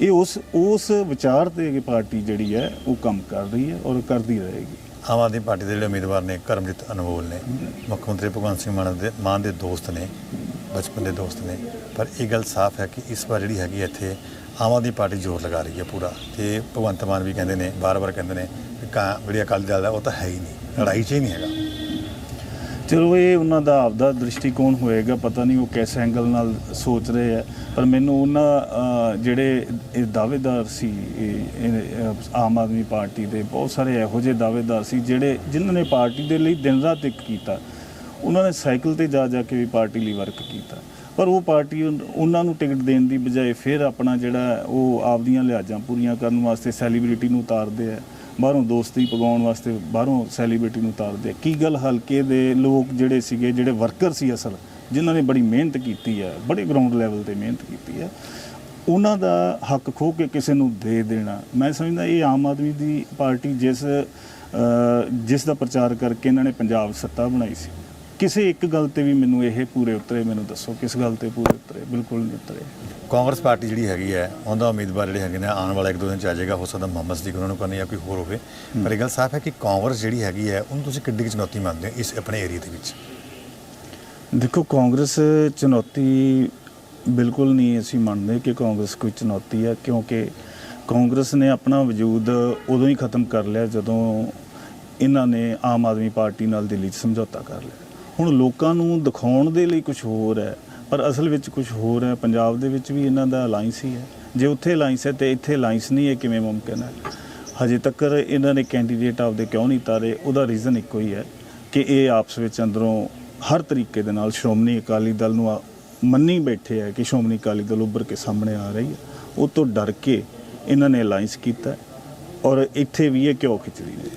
B: ਇਹ ਉਸ ਉਸ ਵਿਚਾਰ ਤੇ ਪਾਰਟੀ ਜਿਹੜੀ ਹੈ, ਉਹ ਕੰਮ ਕਰ ਰਹੀ ਹੈ ਔਰ ਕਰਦੀ ਰਹੇਗੀ।
A: ਆਮ ਆਦਮੀ ਪਾਰਟੀ ਦੇ ਜਿਹੜੇ ਉਮੀਦਵਾਰ ਨੇ ਕਰਮਜੀਤ ਅਨਮੋਲ ਨੇ। ਮੁੱਖ ਮੰਤਰੀ ਭਗਵੰਤ ਸਿੰਘ ਮਾਨ ਦੇ ਮਾਨ ਦੇ ਦੋਸਤ ਨੇ। ਬਚਪਨ ਦੇ ਦੋਸਤ ਨੇ। ਪਰ ਇਹ ਗੱਲ ਸਾਫ਼ ਹੈ ਕਿ ਇਸ ਵਾਰ ਜਿਹੜੀ ਹੈਗੀ ਇੱਥੇ ਆਮ ਆਦਮੀ ਪਾਰਟੀ ਜ਼ੋਰ ਲਗਾ ਰਹੀ ਹੈ ਪੂਰਾ। ਤੇ ਭਗਵੰਤ ਮਾਨ ਵੀ ਕਹਿੰਦੇ ਨੇ ਬਾਰ-ਬਾਰ ਕਹਿੰਦੇ ਨੇ ਕਿ ਕਾ, ਜਿਹੜੀ ਅਕਾਲੀ ਦਲ ਹੈ ਉਹ ਤਾਂ ਹੈ ਹੀ ਨਹੀਂ, ਲੜਾਈ 'ਚ ਹੀ ਨਹੀਂ ਹੈਗਾ।
B: ਚਲੋ ਇਹ ਉਹਨਾਂ ਦਾ ਆਪਦਾ ਦ੍ਰਿਸ਼ਟੀਕੋਣ ਹੋਏਗਾ, ਪਤਾ ਨਹੀਂ ਉਹ ਕਿਸ ਐਂਗਲ ਨਾਲ ਸੋਚ ਰਹੇ ਆ ਪਰ ਮੈਨੂੰ ਉਹਨਾਂ ਜਿਹੜੇ ਇਹ ਦਾਅਵੇਦਾਰ ਸੀ, ਇਹ- ਆਮ ਆਦਮੀ ਪਾਰਟੀ ਦੇ ਬਹੁਤ ਸਾਰੇ ਇਹੋ ਜਿਹੇ ਦਾਅਵੇਦਾਰ ਸੀ ਜਿਹੜੇ ਜਿਨ੍ਹਾਂ ਨੇ ਪਾਰਟੀ ਦੇ ਲਈ ਦਿਨ ਰਾਤ ਇੱਕ ਕੀਤਾ। ਉਹਨਾਂ ਨੇ ਸਾਈਕਲ ਤੇ ਜਾ ਜਾ ਕੇ ਵੀ ਪਾਰਟੀ ਲਈ ਵਰਕ ਕੀਤਾ। ਪਰ ਉਹ ਪਾਰਟੀ ਉਹਨਾਂ ਨੂੰ ਟਿਕਟ ਦੇਣ ਦੀ ਬਜਾਏ ਫਿਰ ਆਪਣਾ ਜਿਹੜਾ ਉਹ ਆਪਦੀਆਂ ਲਿਹਾਜ਼ਾਂ ਪੂਰੀਆਂ ਕਰਨ ਵਾਸਤੇ ਸੈਲੀਬ੍ਰਿਟੀ ਨੂੰ ਉਤਾਰਦੇ ਆ। ਬਾਹਰੋਂ ਦੋਸਤੀ ਪਗਾਉਣ ਵਾਸਤੇ ਬਾਹਰੋਂ ਸੈਲੀਬ੍ਰਿਟੀ ਨੂੰ ਉਤਾਰਦੇ ਆ। ਕੀ ਗੱਲ ਹਲਕੇ ਦੇ ਲੋਕ ਜਿਹੜੇ ਸੀਗੇ, ਜਿਹੜੇ ਵਰਕਰ ਸੀ ਅਸਲ, ਜਿਨ੍ਹਾਂ ਨੇ ਬੜੀ ਮਿਹਨਤ ਕੀਤੀ ਹੈ ਬੜੇ ਗਰਾਊਂਡ ਲੈਵਲ ਤੇ ਮਿਹਨਤ ਕੀਤੀ ਹੈ ਉਹਨਾਂ ਦਾ ਹੱਕ ਖੋ ਕੇ ਕਿਸੇ ਨੂੰ ਦੇ ਦੇਣਾ। ਮੈਂ ਸਮਝਦਾ ਇਹ ਆਮ ਆਦਮੀ ਦੀ ਪਾਰਟੀ ਜਿਸ ਜਿਸ ਦਾ ਪ੍ਰਚਾਰ ਕਰਕੇ ਇਹਨਾਂ ਨੇ ਪੰਜਾਬ ਸੱਤਾ ਬਣਾਈ ਸੀ। ਕਿਸੇ ਇੱਕ ਗੱਲ ਤੇ ਵੀ ਮੈਨੂੰ ਇਹ ਪੂਰੇ ਉਤਰੇ ਮੈਨੂੰ ਦੱਸੋ ਕਿਸ ਗੱਲ ਤੇ ਪੂਰੇ ਉਤਰੇ? ਬਿਲਕੁਲ ਨਹੀਂ ਉਤਰੇ।
A: ਕਾਂਗਰਸ ਪਾਰਟੀ ਜਿਹੜੀ ਹੈਗੀ ਹੈ ਉਹਦਾ ਉਮੀਦਵਾਰ ਜਿਹੜੇ ਹੈਗੇ ਨੇ ਆਉਣ ਵਾਲਾ ਇੱਕ ਦੋ ਦਿਨ ਚ ਆ ਜਾਏਗਾ ਹੋ ਸਕਦਾ ਮੁਹੰਮਦ ਸਦੀਕ ਉਹਨਾਂ ਨੂੰ ਕਰਨੀ ਜਾਂ ਕੋਈ ਹੋਰ ਹੋਵੇ। ਪਰ ਇਹ ਗੱਲ ਸਾਫ਼ ਹੈ ਕਿ ਕਾਂਗਰਸ ਜਿਹੜੀ ਹੈਗੀ ਹੈ ਉਹਨੂੰ ਤੁਸੀਂ ਕਿੱਡੀ ਕੁ ਚੁਣੌਤੀ ਮੰਨਦੇ ਹੋ ਇਸ ਆਪਣੇ ਏਰੀਆ ਦੇ ਵਿੱਚ?
B: ਦੇਖੋ ਕਾਂਗਰਸ ਚੁਣੌਤੀ ਬਿਲਕੁਲ ਨਹੀਂ ਅਸੀਂ ਮੰਨਦੇ ਕਿ ਕਾਂਗਰਸ ਕੋਈ ਚੁਣੌਤੀ ਹੈ ਕਿਉਂਕਿ ਕਾਂਗਰਸ ਨੇ ਆਪਣਾ ਵਜੂਦ ਉਦੋਂ ਹੀ ਖਤਮ ਕਰ ਲਿਆ ਜਦੋਂ ਇਹਨਾਂ ਨੇ ਆਮ ਆਦਮੀ ਪਾਰਟੀ ਨਾਲ ਦਿੱਲੀ 'ਚ ਸਮਝੌਤਾ ਕਰ ਲਿਆ। ਹੁਣ ਲੋਕਾਂ ਨੂੰ ਦਿਖਾਉਣ ਦੇ ਲਈ ਕੁਝ ਹੋਰ ਹੈ, ਪਰ ਅਸਲ ਵਿੱਚ ਕੁਝ ਹੋਰ ਹੈ। ਪੰਜਾਬ ਦੇ ਵਿੱਚ ਵੀ ਇਹਨਾਂ ਦਾ ਅਲਾਈਅੰਸ ਹੀ ਹੈ। ਜੇ ਉੱਥੇ ਅਲਾਈਅੰਸ ਹੈ ਤੇ ਇੱਥੇ ਅਲਾਈਅੰਸ ਨਹੀਂ ਹੈ ਕਿਵੇਂ ਮੁਮਕਿਨ ਹੈ? ਹਜੇ ਤੱਕ ਇਹਨਾਂ ਨੇ ਕੈਂਡੀਡੇਟ ਆਪਦੇ ਕਿਉਂ ਨਹੀਂ ਤਾਰੇ? ਉਹਦਾ ਰੀਜ਼ਨ ਇੱਕੋ ਹੀ ਹੈ ਕਿ ਇਹ ਆਪਸ ਵਿੱਚ ਅੰਦਰੋਂ ਹਰ ਤਰੀਕੇ ਦੇ ਨਾਲ ਸ਼੍ਰੋਮਣੀ ਅਕਾਲੀ ਦਲ ਨੂੰ ਆ- ਮੰਨੀ ਬੈਠੇ ਹੈ ਕਿ ਸ਼੍ਰੋਮਣੀ ਅਕਾਲੀ ਦਲ ਉੱਭਰ ਕੇ ਸਾਹਮਣੇ ਆ ਰਹੀ ਹੈ। ਉਹ ਤੋਂ ਡਰ ਕੇ ਇਹਨਾਂ ਨੇ ਅਲਾਈਅੰਸ ਕੀਤਾ ਔਰ ਇੱਥੇ ਵੀ ਇਹ ਕਿਉਂ ਖਿੱਚਦੀ ਨੇ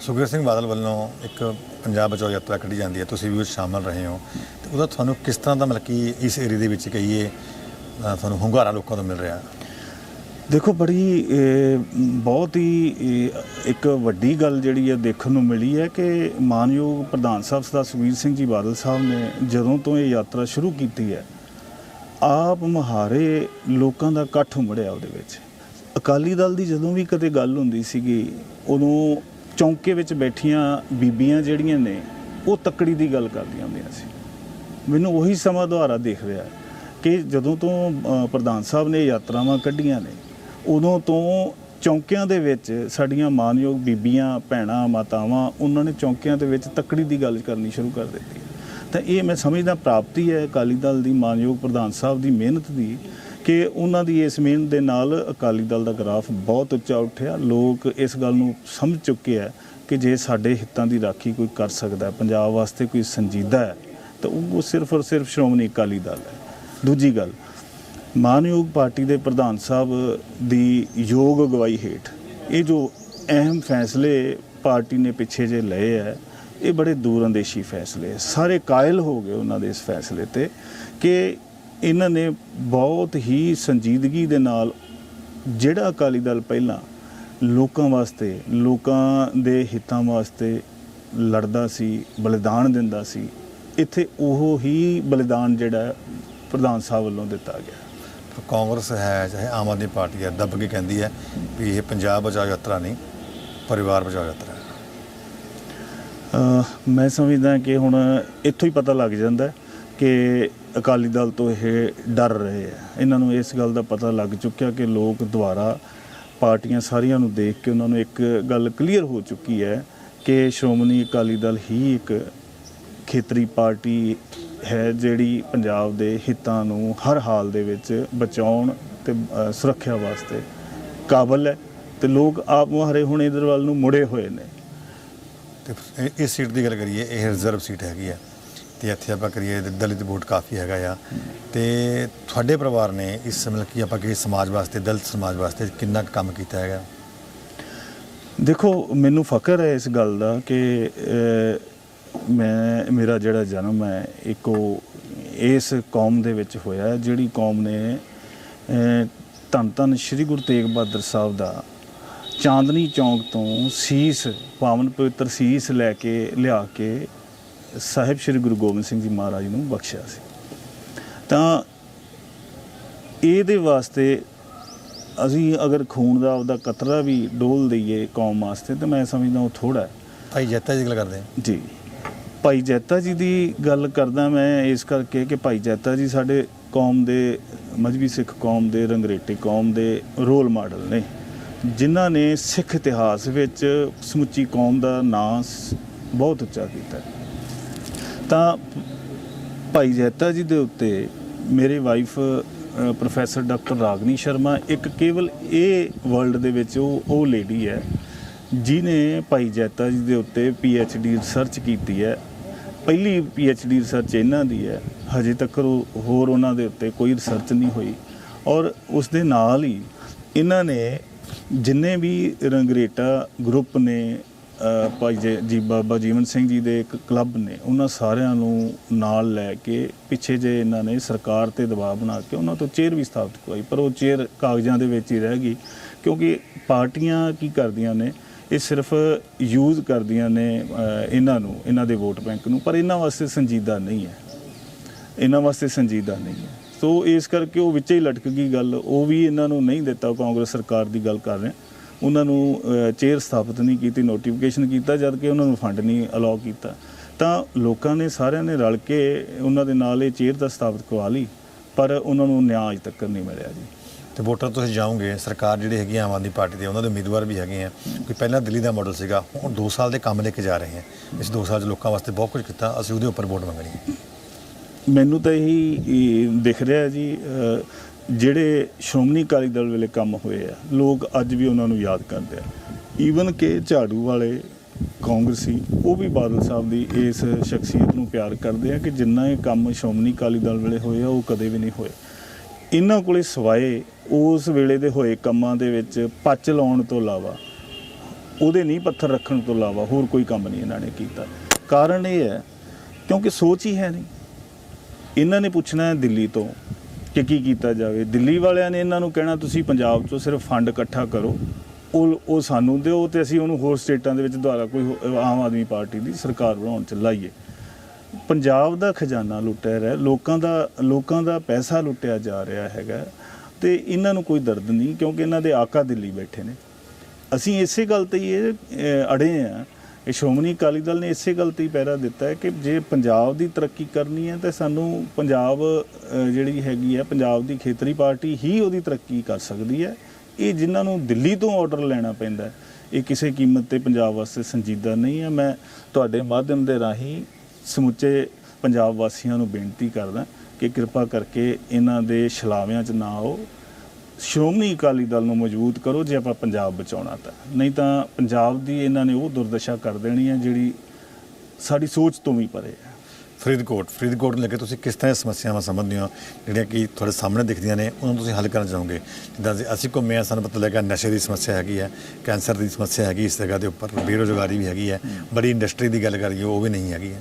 A: ਸੁਖਬੀਰ ਸਿੰਘ ਬਾਦਲ ਵੱਲੋਂ ਇੱਕ ਪੰਜਾਬ ਬਚਾਓ ਯਾਤਰਾ ਕੱਢੀ ਜਾਂਦੀ ਹੈ, ਤੁਸੀਂ ਵੀ ਉਹ 'ਚ ਸ਼ਾਮਲ ਰਹੇ ਹੋ। ਤੇ ਉਹਦਾ ਤੁਹਾਨੂੰ ਕਿਸ ਤਰ੍ਹਾਂ ਦਾ ਮਤਲਬ ਕਿ ਇਸ ਏਰੀਆ ਦੇ ਵਿੱਚ ਕਹੀਏ ਤੁਹਾਨੂੰ ਹੁੰਗਾਰਾ ਲੋਕਾਂ ਤੋਂ ਮਿਲ ਰਿਹਾ?
B: ਦੇਖੋ ਬੜੀ ਬਹੁਤ ਹੀ ਇੱਕ ਵੱਡੀ ਗੱਲ ਜਿਹੜੀ ਹੈ ਦੇਖਣ ਨੂੰ ਮਿਲੀ ਹੈ ਕਿ ਮਾਨਯੋਗ ਪ੍ਰਧਾਨ ਸਾਹਿਬ ਸਰਦਾਰ ਸੁਖਬੀਰ ਸਿੰਘ ਜੀ ਬਾਦਲ ਸਾਹਿਬ ਨੇ ਜਦੋਂ ਤੋਂ ਇਹ ਯਾਤਰਾ ਸ਼ੁਰੂ ਕੀਤੀ ਹੈ, ਆਪ ਮਹਾਰੇ ਲੋਕਾਂ ਦਾ ਇਕੱਠ ਉਮੜਿਆ ਉਹਦੇ ਵਿੱਚ। ਅਕਾਲੀ ਦਲ ਦੀ ਜਦੋਂ ਵੀ ਕਦੇ ਗੱਲ ਹੁੰਦੀ ਸੀਗੀ, ਉਦੋਂ ਚੌਂਕੇ ਵਿੱਚ ਬੈਠੀਆਂ ਬੀਬੀਆਂ ਜਿਹੜੀਆਂ ਨੇ, ਉਹ ਤੱਕੜੀ ਦੀ ਗੱਲ ਕਰਦੀਆਂ ਹੁੰਦੀਆਂ ਸੀ। ਮੈਨੂੰ ਉਹੀ ਸਮਾਂ ਦੁਆਰਾ ਦੇਖ ਰਿਹਾ ਕਿ ਜਦੋਂ ਤੋਂ ਪ੍ਰਧਾਨ ਸਾਹਿਬ ਨੇ ਯਾਤਰਾਵਾਂ ਕੱਢੀਆਂ ਨੇ, ਉਦੋਂ ਤੋਂ ਚੌਂਕਿਆਂ ਦੇ ਵਿੱਚ ਸਾਡੀਆਂ ਮਾਨਯੋਗ ਬੀਬੀਆਂ, ਭੈਣਾਂ, ਮਾਤਾਵਾਂ, ਉਹਨਾਂ ਨੇ ਚੌਂਕਿਆਂ ਦੇ ਵਿੱਚ ਤੱਕੜੀ ਦੀ ਗੱਲ ਕਰਨੀ ਸ਼ੁਰੂ ਕਰ ਦਿੱਤੀ। ਤਾਂ ਇਹ ਮੈਂ ਸਮਝਦਾ ਪ੍ਰਾਪਤੀ ਹੈ ਅਕਾਲੀ ਦਲ ਦੀ ਮਾਨਯੋਗ ਪ੍ਰਧਾਨ ਸਾਹਿਬ ਦੀ ਮਿਹਨਤ ਦੀ ਕਿ ਉਹਨਾਂ ਦੀ ਇਸ ਮਿਹਨਤ ਦੇ ਨਾਲ ਅਕਾਲੀ ਦਲ ਦਾ ਗ੍ਰਾਫ ਬਹੁਤ ਉੱਚਾ ਉੱਠਿਆ ਲੋਕ ਇਸ ਗੱਲ ਨੂੰ ਸਮਝ ਚੁੱਕੇ ਆ ਕਿ ਜੇ ਸਾਡੇ ਹਿੱਤਾਂ ਦੀ ਰਾਖੀ ਕੋਈ ਕਰ ਸਕਦਾ ਪੰਜਾਬ ਵਾਸਤੇ ਕੋਈ ਸੰਜੀਦਾ ਹੈ, ਤਾਂ ਉਹ ਸਿਰਫ ਔਰ ਸਿਰਫ ਸ਼੍ਰੋਮਣੀ ਅਕਾਲੀ ਦਲ ਹੈ ਦੂਜੀ ਗੱਲ, ਮਾਨਯੋਗ ਪਾਰਟੀ ਦੇ ਪ੍ਰਧਾਨ ਸਾਹਿਬ ਦੀ ਯੋਗ ਅਗਵਾਈ ਹੇਠ ਇਹ ਜੋ ਅਹਿਮ ਫੈਸਲੇ ਪਾਰਟੀ ਨੇ ਪਿੱਛੇ ਜੇ ਲਏ ਹੈ ਇਹ ਬੜੇ ਦੂਰਅੰਦੇਸ਼ੀ ਫੈਸਲੇ ਹੈ। ਸਾਰੇ ਕਾਇਲ ਹੋ ਗਏ ਉਹਨਾਂ ਦੇ ਇਸ ਫੈਸਲੇ ਤੇ ਕਿ ਇਹਨਾਂ ਨੇ ਬਹੁਤ ਹੀ ਸੰਜੀਦਗੀ ਦੇ ਨਾਲ ਜਿਹੜਾ ਅਕਾਲੀ ਦਲ ਪਹਿਲਾਂ ਲੋਕਾਂ ਵਾਸਤੇ ਲੋਕਾਂ ਦੇ ਹਿੱਤਾਂ ਵਾਸਤੇ ਲੜਦਾ ਸੀ ਬਲੀਦਾਨ ਦਿੰਦਾ ਸੀ ਇੱਥੇ ਉਹ ਹੀ ਬਲੀਦਾਨ ਜਿਹੜਾ ਪ੍ਰਧਾਨ ਸਾਹਿਬ ਵੱਲੋਂ ਦਿੱਤਾ ਗਿਆ।
A: ਕਾਂਗਰਸ ਹੈ ਚਾਹੇ ਆਮ ਆਦਮੀ ਪਾਰਟੀ ਹੈ ਦੱਬ ਕੇ ਕਹਿੰਦੀ ਹੈ ਵੀ ਇਹ ਪੰਜਾਬ ਬਚਾਓ ਯਾਤਰਾ ਨਹੀਂ ਪਰਿਵਾਰ ਬਚਾਓ ਯਾਤਰਾ। ਹੈ
B: ਮੈਂ ਸਮਝਦਾ ਕਿ ਹੁਣ ਇੱਥੋਂ ਹੀ ਪਤਾ ਲੱਗ ਜਾਂਦਾ ਕਿ ਅਕਾਲੀ ਦਲ ਤੋਂ ਇਹ ਡਰ ਰਹੇ ਆ। ਇਹਨਾਂ ਨੂੰ ਇਸ ਗੱਲ ਦਾ ਪਤਾ ਲੱਗ ਚੁੱਕਿਆ ਕਿ ਲੋਕ ਦੁਆਰਾ ਪਾਰਟੀਆਂ ਸਾਰੀਆਂ ਨੂੰ ਦੇਖ ਕੇ ਉਹਨਾਂ ਨੂੰ ਇੱਕ ਗੱਲ ਕਲੀਅਰ ਹੋ ਚੁੱਕੀ ਹੈ ਕਿ ਸ਼੍ਰੋਮਣੀ ਅਕਾਲੀ ਦਲ ਹੀ ਇੱਕ ਖੇਤਰੀ ਪਾਰਟੀ ਹੈ ਜਿਹੜੀ ਪੰਜਾਬ ਦੇ ਹਿੱਤਾਂ ਨੂੰ ਹਰ ਹਾਲ ਦੇ ਵਿੱਚ ਬਚਾਉਣ ਤੇ ਸੁਰੱਖਿਆ ਵਾਸਤੇ ਕਾਬਲ ਹੈ ਤੇ ਲੋਕ ਆਪ ਮੁਹਾਰੇ ਹੁਣ ਇਧਰ ਵੱਲ ਨੂੰ ਮੁੜੇ ਹੋਏ ਨੇ।
A: ਤੇ ਇਸ ਸੀਟ ਦੀ ਗੱਲ ਕਰੀਏ, ਇਹ ਰਿਜ਼ਰਵ ਸੀਟ ਹੈਗੀ ਹੈ ਤੇ ਇੱਥੇ ਆਪਾਂ ਕਰੀਏ ਦਲਿਤ ਵੋਟ ਕਾਫੀ ਹੈਗਾ ਆ। ਤੇ ਤੁਹਾਡੇ ਪਰਿਵਾਰ ਨੇ ਇਸ ਮਤਲਬ ਕਿ ਆਪਾਂ ਕਿ ਸਮਾਜ ਵਾਸਤੇ, ਦਲਿਤ ਸਮਾਜ ਵਾਸਤੇ ਕਿੰਨਾ ਕੁ ਕੰਮ ਕੀਤਾ ਹੈਗਾ?
B: ਦੇਖੋ, ਮੈਨੂੰ ਫਖਰ ਹੈ ਇਸ ਗੱਲ ਦਾ ਕਿ ਮੈਂ, ਮੇਰਾ ਜਿਹੜਾ ਜਨਮ ਹੈ, ਇੱਕੋ ਇਸ ਕੌਮ ਦੇ ਵਿੱਚ ਹੋਇਆ ਜਿਹੜੀ ਕੌਮ ਨੇ ਧੰਨ ਧੰਨ ਸ੍ਰੀ ਗੁਰੂ ਤੇਗ ਬਹਾਦਰ ਸਾਹਿਬ ਦਾ ਚਾਂਦਨੀ ਚੌਂਕ ਤੋਂ ਸੀਸ, ਪਾਵਨ ਪਵਿੱਤਰ ਸੀਸ ਲੈ ਕੇ, ਲਿਆ ਕੇ ਸਾਹਿਬ ਸ੍ਰੀ ਗੁਰੂ ਗੋਬਿੰਦ ਸਿੰਘ ਜੀ ਮਹਾਰਾਜ ਨੂੰ ਬਖਸ਼ਿਆ ਸੀ। ਤਾਂ ਇਹਦੇ ਵਾਸਤੇ ਅਸੀਂ ਅਗਰ ਖੂਨ ਦਾ ਉਹਦਾ ਕਤਰਾ ਵੀ ਡੋਲ ਦਈਏ ਕੌਮ ਵਾਸਤੇ ਤਾਂ ਮੈਂ ਸਮਝਦਾ ਉਹ ਥੋੜਾ ਹੈ।
A: ਭਾਈ ਜੈਤਾ ਜੀ ਗੱਲ ਕਰਦੇ
B: ਜੀ। ਭਾਈ ਜੈਤਾ ਜੀ ਦੀ ਗੱਲ ਕਰਦਾ ਮੈਂ ਇਸ ਕਰਕੇ ਕਿ ਭਾਈ ਜੈਤਾ ਜੀ ਸਾਡੇ ਕੌਮ ਦੇ ਮਜਬੀ ਸਿੱਖ ਕੌਮ ਦੇ ਰੰਗਰੇਟੇ ਕੌਮ ਦੇ ਰੋਲ ਮਾਡਲ ਨੇ ਜਿਨ੍ਹਾਂ ਨੇ ਸਿੱਖ ਇਤਿਹਾਸ ਵਿੱਚ ਸਮੁੱਚੀ ਕੌਮ ਦਾ ਨਾਂ ਬਹੁਤ ਉੱਚਾ ਕੀਤਾ। ਹੈ। ਤਾਂ ਭਾਈ ਜੈਤਾ ਜੀ ਦੇ ਉੱਤੇ ਮੇਰੇ wife professor doctor Ragini Sharma, ਇੱਕ ਕੇਵਲ ਇਹ ਵਰਲਡ ਦੇ ਵਿੱਚ ਉਹ ਉਹ ਲੇਡੀ ਹੈ ਜਿਨੇ ਭਾਈ ਜੈਤਾ ਜੀ ਦੇ ਉੱਤੇ ਡੀ ਰਿਸਰਚ ਕੀਤੀ ਹੈ। ਪਹਿਲੀ ਡੀ ਰਿਸਰਚ ਇਹਨਾਂ ਦੀ ਹੈ, ਹਜੇ ਤੱਕ ਉਹ- ਹੋਰ ਉਹਨਾਂ ਦੇ ਉੱਤੇ ਕੋਈ ਰਿਸਰਚ ਨਹੀਂ ਹੋਈ। ਔਰ ਉਸ ਦੇ ਨਾਲ ਹੀ ਇਹਨਾਂ ਨੇ ਜਿੰਨੇ ਵੀ ਰੰਗਰੇਟਾ ਗਰੁੱਪ ਨੇ ਭਾਈ ਜੀ ਜੀ ਬਾਬਾ ਜੀਵਨ ਸਿੰਘ ਜੀ ਦੇ ਇੱਕ ਕਲੱਬ ਨੇ, ਉਹਨਾਂ ਸਾਰਿਆਂ ਨੂੰ ਨਾਲ ਲੈ ਕੇ ਪਿੱਛੇ ਜੇ ਇਹਨਾਂ ਨੇ ਸਰਕਾਰ ਤੇ ਦਬਾਅ ਬਣਾ ਕੇ ਉਹਨਾਂ ਤੋਂ ਚੇਅਰ ਵੀ ਸਥਾਪਿਤ ਕਰਵਾਈ, ਪਰ ਉਹ ਚੇਅਰ ਕਾਗਜ਼ਾਂ ਦੇ ਵਿੱਚ ਹੀ ਰਹਿ ਗਈ, ਕਿਉਂਕਿ ਪਾਰਟੀਆਂ ਕੀ ਕਰਦੀਆਂ ਨੇ, ਇਹ ਸਿਰਫ ਯੂਜ਼ ਕਰਦੀਆਂ ਨੇ ਇਹਨਾਂ ਨੂੰ, ਇਹਨਾਂ ਦੇ ਵੋਟ ਬੈਂਕ ਨੂੰ, ਪਰ ਇਹਨਾਂ ਵਾਸਤੇ ਸੰਜੀਦਾ ਨਹੀਂ ਹੈ। ਇਹਨਾਂ ਵਾਸਤੇ ਸੰਜੀਦਾ ਨਹੀਂ ਹੈ। ਸੋ ਇਸ ਕਰਕੇ ਉਹ ਵਿੱਚੇ ਹੀ ਲਟਕ ਗਈ ਗੱਲ, ਉਹ ਵੀ ਇਹਨਾਂ ਨੂੰ ਨਹੀਂ ਦਿੱਤਾ ਕਾਂਗਰਸ ਸਰਕਾਰ ਦੀ ਗੱਲ ਕਰ ਰਹੇ ਉਹਨਾਂ ਨੂੰ ਚੇਅਰ ਸਥਾਪਿਤ ਨਹੀਂ ਕੀਤੀ ਨੋਟੀਫਿਕੇਸ਼ਨ ਕੀਤਾ ਜਦ ਕਿ ਉਹਨਾਂ ਨੂੰ ਫੰਡ ਨਹੀਂ ਅਲਾਉ ਕੀਤਾ। ਤਾਂ ਲੋਕਾਂ ਨੇ ਸਾਰਿਆਂ ਨੇ ਰਲ ਕੇ ਉਹਨਾਂ ਦੇ ਨਾਲ ਇਹ ਚੇਅਰ ਤਾਂ ਸਥਾਪਿਤ ਕਰਵਾ ਲਈ ਪਰ ਉਹਨਾਂ ਨੂੰ ਨਿਆਂ ਅਜ ਤੱਕ ਨਹੀਂ ਮਿਲਿਆ ਜੀ।
A: ਤੇ ਵੋਟਰ ਤੁਸੀਂ ਜਾਓਗੇ ਸਰਕਾਰ ਜਿਹੜੀ ਹੈਗੀ ਆ ਆਮ ਆਦਮੀ ਪਾਰਟੀ ਦੇ ਉਹਨਾਂ ਦੇ ਉਮੀਦਵਾਰ ਵੀ ਹੈਗੇ ਆ। ਕੋਈ ਪਹਿਲਾਂ ਦਿੱਲੀ ਦਾ ਮਾਡਲ ਸੀਗਾ ਹੁਣ 2 ਸਾਲ ਦੇ ਕੰਮ ਲੈ ਕੇ ਜਾ ਰਹੇ ਹਾਂ ਇਸ 2 ਸਾਲ 'ਚ ਲੋਕਾਂ ਵਾਸਤੇ ਬਹੁਤ ਕੁਝ ਕੀਤਾ ਅਸੀਂ ਉਹਦੇ ਉੱਪਰ ਵੋਟ ਮੰਗਣੀ ਹੈ।
B: ਮੈਨੂੰ ਤਾਂ ਇਹੀ ਦਿਖ ਰਿਹਾ ਜੀ ਜਿਹੜੇ ਸ਼੍ਰੋਮਣੀ ਅਕਾਲੀ ਦਲ ਵੇਲੇ ਕੰਮ ਹੋਏ ਆ, ਲੋਕ ਅੱਜ ਵੀ ਉਹਨਾਂ ਨੂੰ ਯਾਦ ਕਰਦੇ ਆ। ਈਵਨ ਕਿ ਝਾੜੂ ਵਾਲੇ ਕਾਂਗਰਸੀ, ਉਹ ਵੀ ਬਾਦਲ ਸਾਹਿਬ ਦੀ ਇਸ ਸ਼ਖਸੀਅਤ ਨੂੰ ਪਿਆਰ ਕਰਦੇ ਆ ਕਿ ਜਿੰਨਾ ਇਹ ਕੰਮ ਸ਼੍ਰੋਮਣੀ ਅਕਾਲੀ ਦਲ ਵੇਲੇ ਹੋਏ ਆ, ਉਹ ਕਦੇ ਵੀ ਨਹੀਂ ਹੋਏ। ਇਹਨਾਂ ਕੋਲੇ ਸਵਾਏ ਉਸ ਵੇਲੇ ਦੇ ਹੋਏ ਕੰਮਾਂ ਦੇ ਵਿੱਚ ਪੱਚ ਲਾਉਣ ਤੋਂ ਇਲਾਵਾ, ਉਹਦੇ ਨਹੀਂ ਪੱਥਰ ਰੱਖਣ ਤੋਂ ਇਲਾਵਾ ਹੋਰ ਕੋਈ ਕੰਮ ਨਹੀਂ ਇਹਨਾਂ ਨੇ ਕੀਤਾ। ਕਾਰਨ ਇਹ ਹੈ, ਕਿਉਂਕਿ ਸੋਚ ਹੀ ਹੈ ਨਹੀਂ। ਇਹਨਾਂ ਨੇ ਪੁੱਛਣਾ ਹੈ ਦਿੱਲੀ ਤੋਂ ਕਿ ਕੀ ਕੀਤਾ ਜਾਵੇ। ਦਿੱਲੀ ਵਾਲਿਆਂ ਨੇ ਇਹਨਾਂ ਨੂੰ ਕਹਿਣਾ, ਤੁਸੀਂ ਪੰਜਾਬ ਤੋਂ ਸਿਰਫ ਫੰਡ ਇਕੱਠਾ ਕਰੋ। ਉਹ ਉਹ ਸਾਨੂੰ ਦਿਓ ਤੇ ਅਸੀਂ ਉਹਨੂੰ ਹੋਰ ਸਟੇਟਾਂ ਦੇ ਵਿੱਚ ਦੁਆਰਾ ਕੋਈ ਆਮ ਆਦਮੀ ਪਾਰਟੀ ਦੀ ਸਰਕਾਰ ਬਣਾਉਣ ਚ ਲਾਈਏ। ਪੰਜਾਬ ਦਾ ਖਜ਼ਾਨਾ ਲੁੱਟਿਆ ਰਿਹਾ, ਲੋਕਾਂ ਦਾ ਲੋਕਾਂ ਦਾ ਪੈਸਾ ਲੁੱਟਿਆ ਜਾ ਰਿਹਾ ਹੈਗਾ। ਤੇ ਇਹਨਾਂ ਨੂੰ ਕੋਈ ਦਰਦ ਨਹੀਂ, ਕਿਉਂਕਿ ਇਹਨਾਂ ਦੇ ਆਕਾ ਦਿੱਲੀ ਬੈਠੇ ਨੇ। ਅਸੀਂ ਇਸੇ ਗੱਲ ਤੇ ਹੀ ਇਹ ਅੜੇ ਆ ਇਹ ਸ਼੍ਰੋਮਣੀ ਅਕਾਲੀ ਦਲ ਨੇ ਇਸੇ ਗੱਲ ਤੇ ਹੀ ਪਹਿਰਾ ਦਿੱਤਾ ਹੈ ਕਿ ਜੇ ਪੰਜਾਬ ਦੀ ਤਰੱਕੀ ਕਰਨੀ ਹੈ ਤਾਂ ਸਾਨੂੰ ਪੰਜਾਬ ਜਿਹੜੀ ਹੈਗੀ ਹੈ ਪੰਜਾਬ ਦੀ ਖੇਤਰੀ ਪਾਰਟੀ ਹੀ ਉਹਦੀ ਤਰੱਕੀ ਕਰ ਸਕਦੀ ਹੈ। ਇਹ ਜਿਨ੍ਹਾਂ ਨੂੰ ਦਿੱਲੀ ਤੋਂ ਆਰਡਰ ਲੈਣਾ ਪੈਂਦਾ ਹੈ, ਇਹ ਕਿਸੇ ਕੀਮਤ ਤੇ ਪੰਜਾਬ ਵਾਸਤੇ ਸੰਜੀਦਾ ਨਹੀਂ ਹੈ। ਮੈਂ ਤੁਹਾਡੇ ਮਾਧਿਅਮ ਦੇ ਰਾਹੀਂ ਸਮੁੱਚੇ ਪੰਜਾਬ ਵਾਸੀਆਂ ਨੂੰ ਬੇਨਤੀ ਕਰਦਾ ਕਿ ਕਿਰਪਾ ਕਰਕੇ ਇਹਨਾਂ ਦੇ ਛਲਾਵਿਆਂ 'ਚ ਨਾ ਆਓ। ਸ਼੍ਰੋਮਣੀ ਅਕਾਲੀ ਦਲ ਨੂੰ ਮਜ਼ਬੂਤ ਕਰੋ ਜੇ ਆਪਾਂ ਪੰਜਾਬ ਬਚਾਉਣਾ ਤਾਂ। ਨਹੀਂ ਤਾਂ ਪੰਜਾਬ ਦੀ ਇਹਨਾਂ ਨੇ ਉਹ ਦੁਰਦਸ਼ਾ ਕਰ ਦੇਣੀ ਹੈ ਜਿਹੜੀ ਸਾਡੀ ਸੋਚ ਤੋਂ ਵੀ ਪਰੇ ਹੈ।
A: ਫਰੀਦਕੋਟ ਫਰੀਦਕੋਟ ਨੂੰ ਲੈ ਕੇ ਤੁਸੀਂ ਕਿਸ ਤਰ੍ਹਾਂ ਦੀਆਂ ਸਮੱਸਿਆਵਾਂ ਸਮਝਦੇ ਹੋ? ਜਿਹੜੀਆਂ ਕਿ ਤੁਹਾਡੇ ਸਾਹਮਣੇ ਦਿਖਦੀਆਂ ਨੇ ਉਹਨਾਂ ਨੂੰ ਤੁਸੀਂ ਹੱਲ ਕਰਨਾ ਚਾਹੋਗੇ ਜਿੱਦਾਂ ਅਸੀਂ- ਘੁੰਮੇ ਹਾਂ ਸਾਨੂੰ ਪਤਾ ਲੱਗਾ ਨਸ਼ੇ ਦੀ ਸਮੱਸਿਆ ਹੈਗੀ ਹੈ ਕੈਂਸਰ ਦੀ ਸਮੱਸਿਆ ਹੈਗੀ ਇਸ ਜਗ੍ਹਾ ਦੇ ਉੱਪਰ ਬੇਰੁਜ਼ਗਾਰੀ ਵੀ ਹੈਗੀ ਹੈ। ਬੜੀ ਇੰਡਸਟਰੀ ਦੀ ਗੱਲ ਕਰੀਏ ਉਹ ਵੀ ਨਹੀਂ ਹੈਗੀ ਹੈ।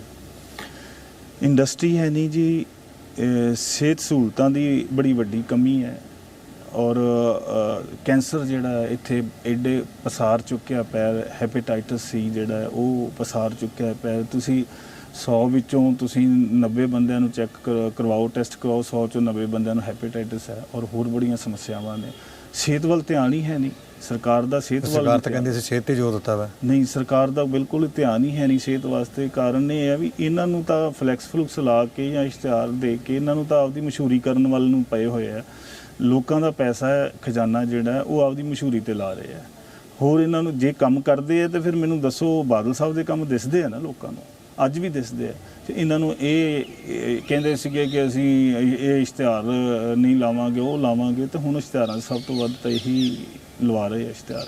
B: ਇੰਡਸਟਰੀ ਹੈ ਨਹੀਂ ਜੀ ਸਿਹਤ ਸਹੂਲਤਾਂ ਦੀ ਬੜੀ ਵੱਡੀ ਕਮੀ ਹੈ। ਔਰ ਕੈਂਸਰ ਜਿਹੜਾ ਇੱਥੇ ਐਡੇ ਪਸਾਰ ਚੁੱਕਿਆ ਪੈਰ ਹੈਪੇਟਾਈਟਸ ਸੀ ਜਿਹੜਾ ਉਹ ਪਸਾਰ ਚੁੱਕਿਆ ਪੈਰ ਤੁਸੀਂ 100 ਵਿੱਚੋਂ ਤੁਸੀਂ 90 ਬੰਦਿਆਂ ਨੂੰ ਚੈੱਕ ਕਰਵਾਓ ਟੈਸਟ ਕਰਵਾਓ 100 ਚੋਂ 90 ਬੰਦਿਆਂ ਨੂੰ ਹੈਪੇਟਾਈਟਸ ਹੈ ਔਰ ਹੋਰ ਬੜੀਆਂ ਸਮੱਸਿਆਵਾਂ ਨੇ। ਸਿਹਤ ਵੱਲ ਧਿਆਨ ਹੀ ਹੈ ਨਹੀਂ। ਸਰਕਾਰ ਦਾ ਸਿਹਤ ਵੱਲ
A: ਸਰਕਾਰ ਤਾਂ। ਕਹਿੰਦੀ ਅਸੀਂ ਸਿਹਤ ਤੇ ਜ਼ੋਰ ਦਿੱਤਾ ਵਾ।
B: ਨਹੀਂ ਸਰਕਾਰ ਦਾ ਬਿਲਕੁਲ ਧਿਆਨ ਹੀ ਹੈ ਨਹੀਂ ਸਿਹਤ ਵਾਸਤੇ। ਕਾਰਨ ਇਹ ਹੈ ਵੀ ਇਹਨਾਂ ਨੂੰ ਤਾਂ ਫਲੈਕਸ ਫਲੁਕਸ ਲਾ ਕੇ ਜਾਂ ਇਸ਼ਤਿਹਾਰ ਦੇ ਕੇ ਇਹਨਾਂ ਨੂੰ ਤਾਂ ਆਪਦੀ ਮਸ਼ਹੂਰੀ ਕਰਨ ਵੱਲ ਨੂੰ ਪਏ ਹੋਏ ਆ। ਲੋਕਾਂ ਦਾ ਪੈਸਾ ਖਜ਼ਾਨਾ ਜਿਹੜਾ ਉਹ ਆਪਦੀ ਮਸ਼ਹੂਰੀ ਤੇ ਲਾ ਰਹੇ ਆ ਹੋਰ ਇਹਨਾਂ ਨੂੰ ਜੇ ਕੰਮ ਕਰਦੇ ਆ ਤੇ ਫਿਰ ਮੈਨੂੰ ਦੱਸੋ ਬਾਦਲ ਸਾਹਿਬ ਦੇ ਕੰਮ ਦਿਸਦੇ ਆ ਨਾ ਲੋਕਾਂ ਨੂੰ? ਅੱਜ ਵੀ ਦਿਸਦੇ ਆ। ਤੇ ਇਹਨਾਂ ਨੂੰ ਇਹ ਇਹ ਕਹਿੰਦੇ ਸੀਗੇ ਕਿ ਅਸੀਂ ਇਹ ਇਸ਼ਤਿਹਾਰ ਨਹੀਂ ਲਾਵਾਂਗੇ, ਉਹ ਲਾਵਾਂਗੇ, ਤੇ ਹੁਣ ਇਸ਼ਤਿਹਾਰਾਂ ਸਭ ਤੋਂ ਵੱਧ ਤਾਂ ਇਹੀ ਲਵਾ ਰਹੇ ਆ ਇਸ਼ਤਿਹਾਰ।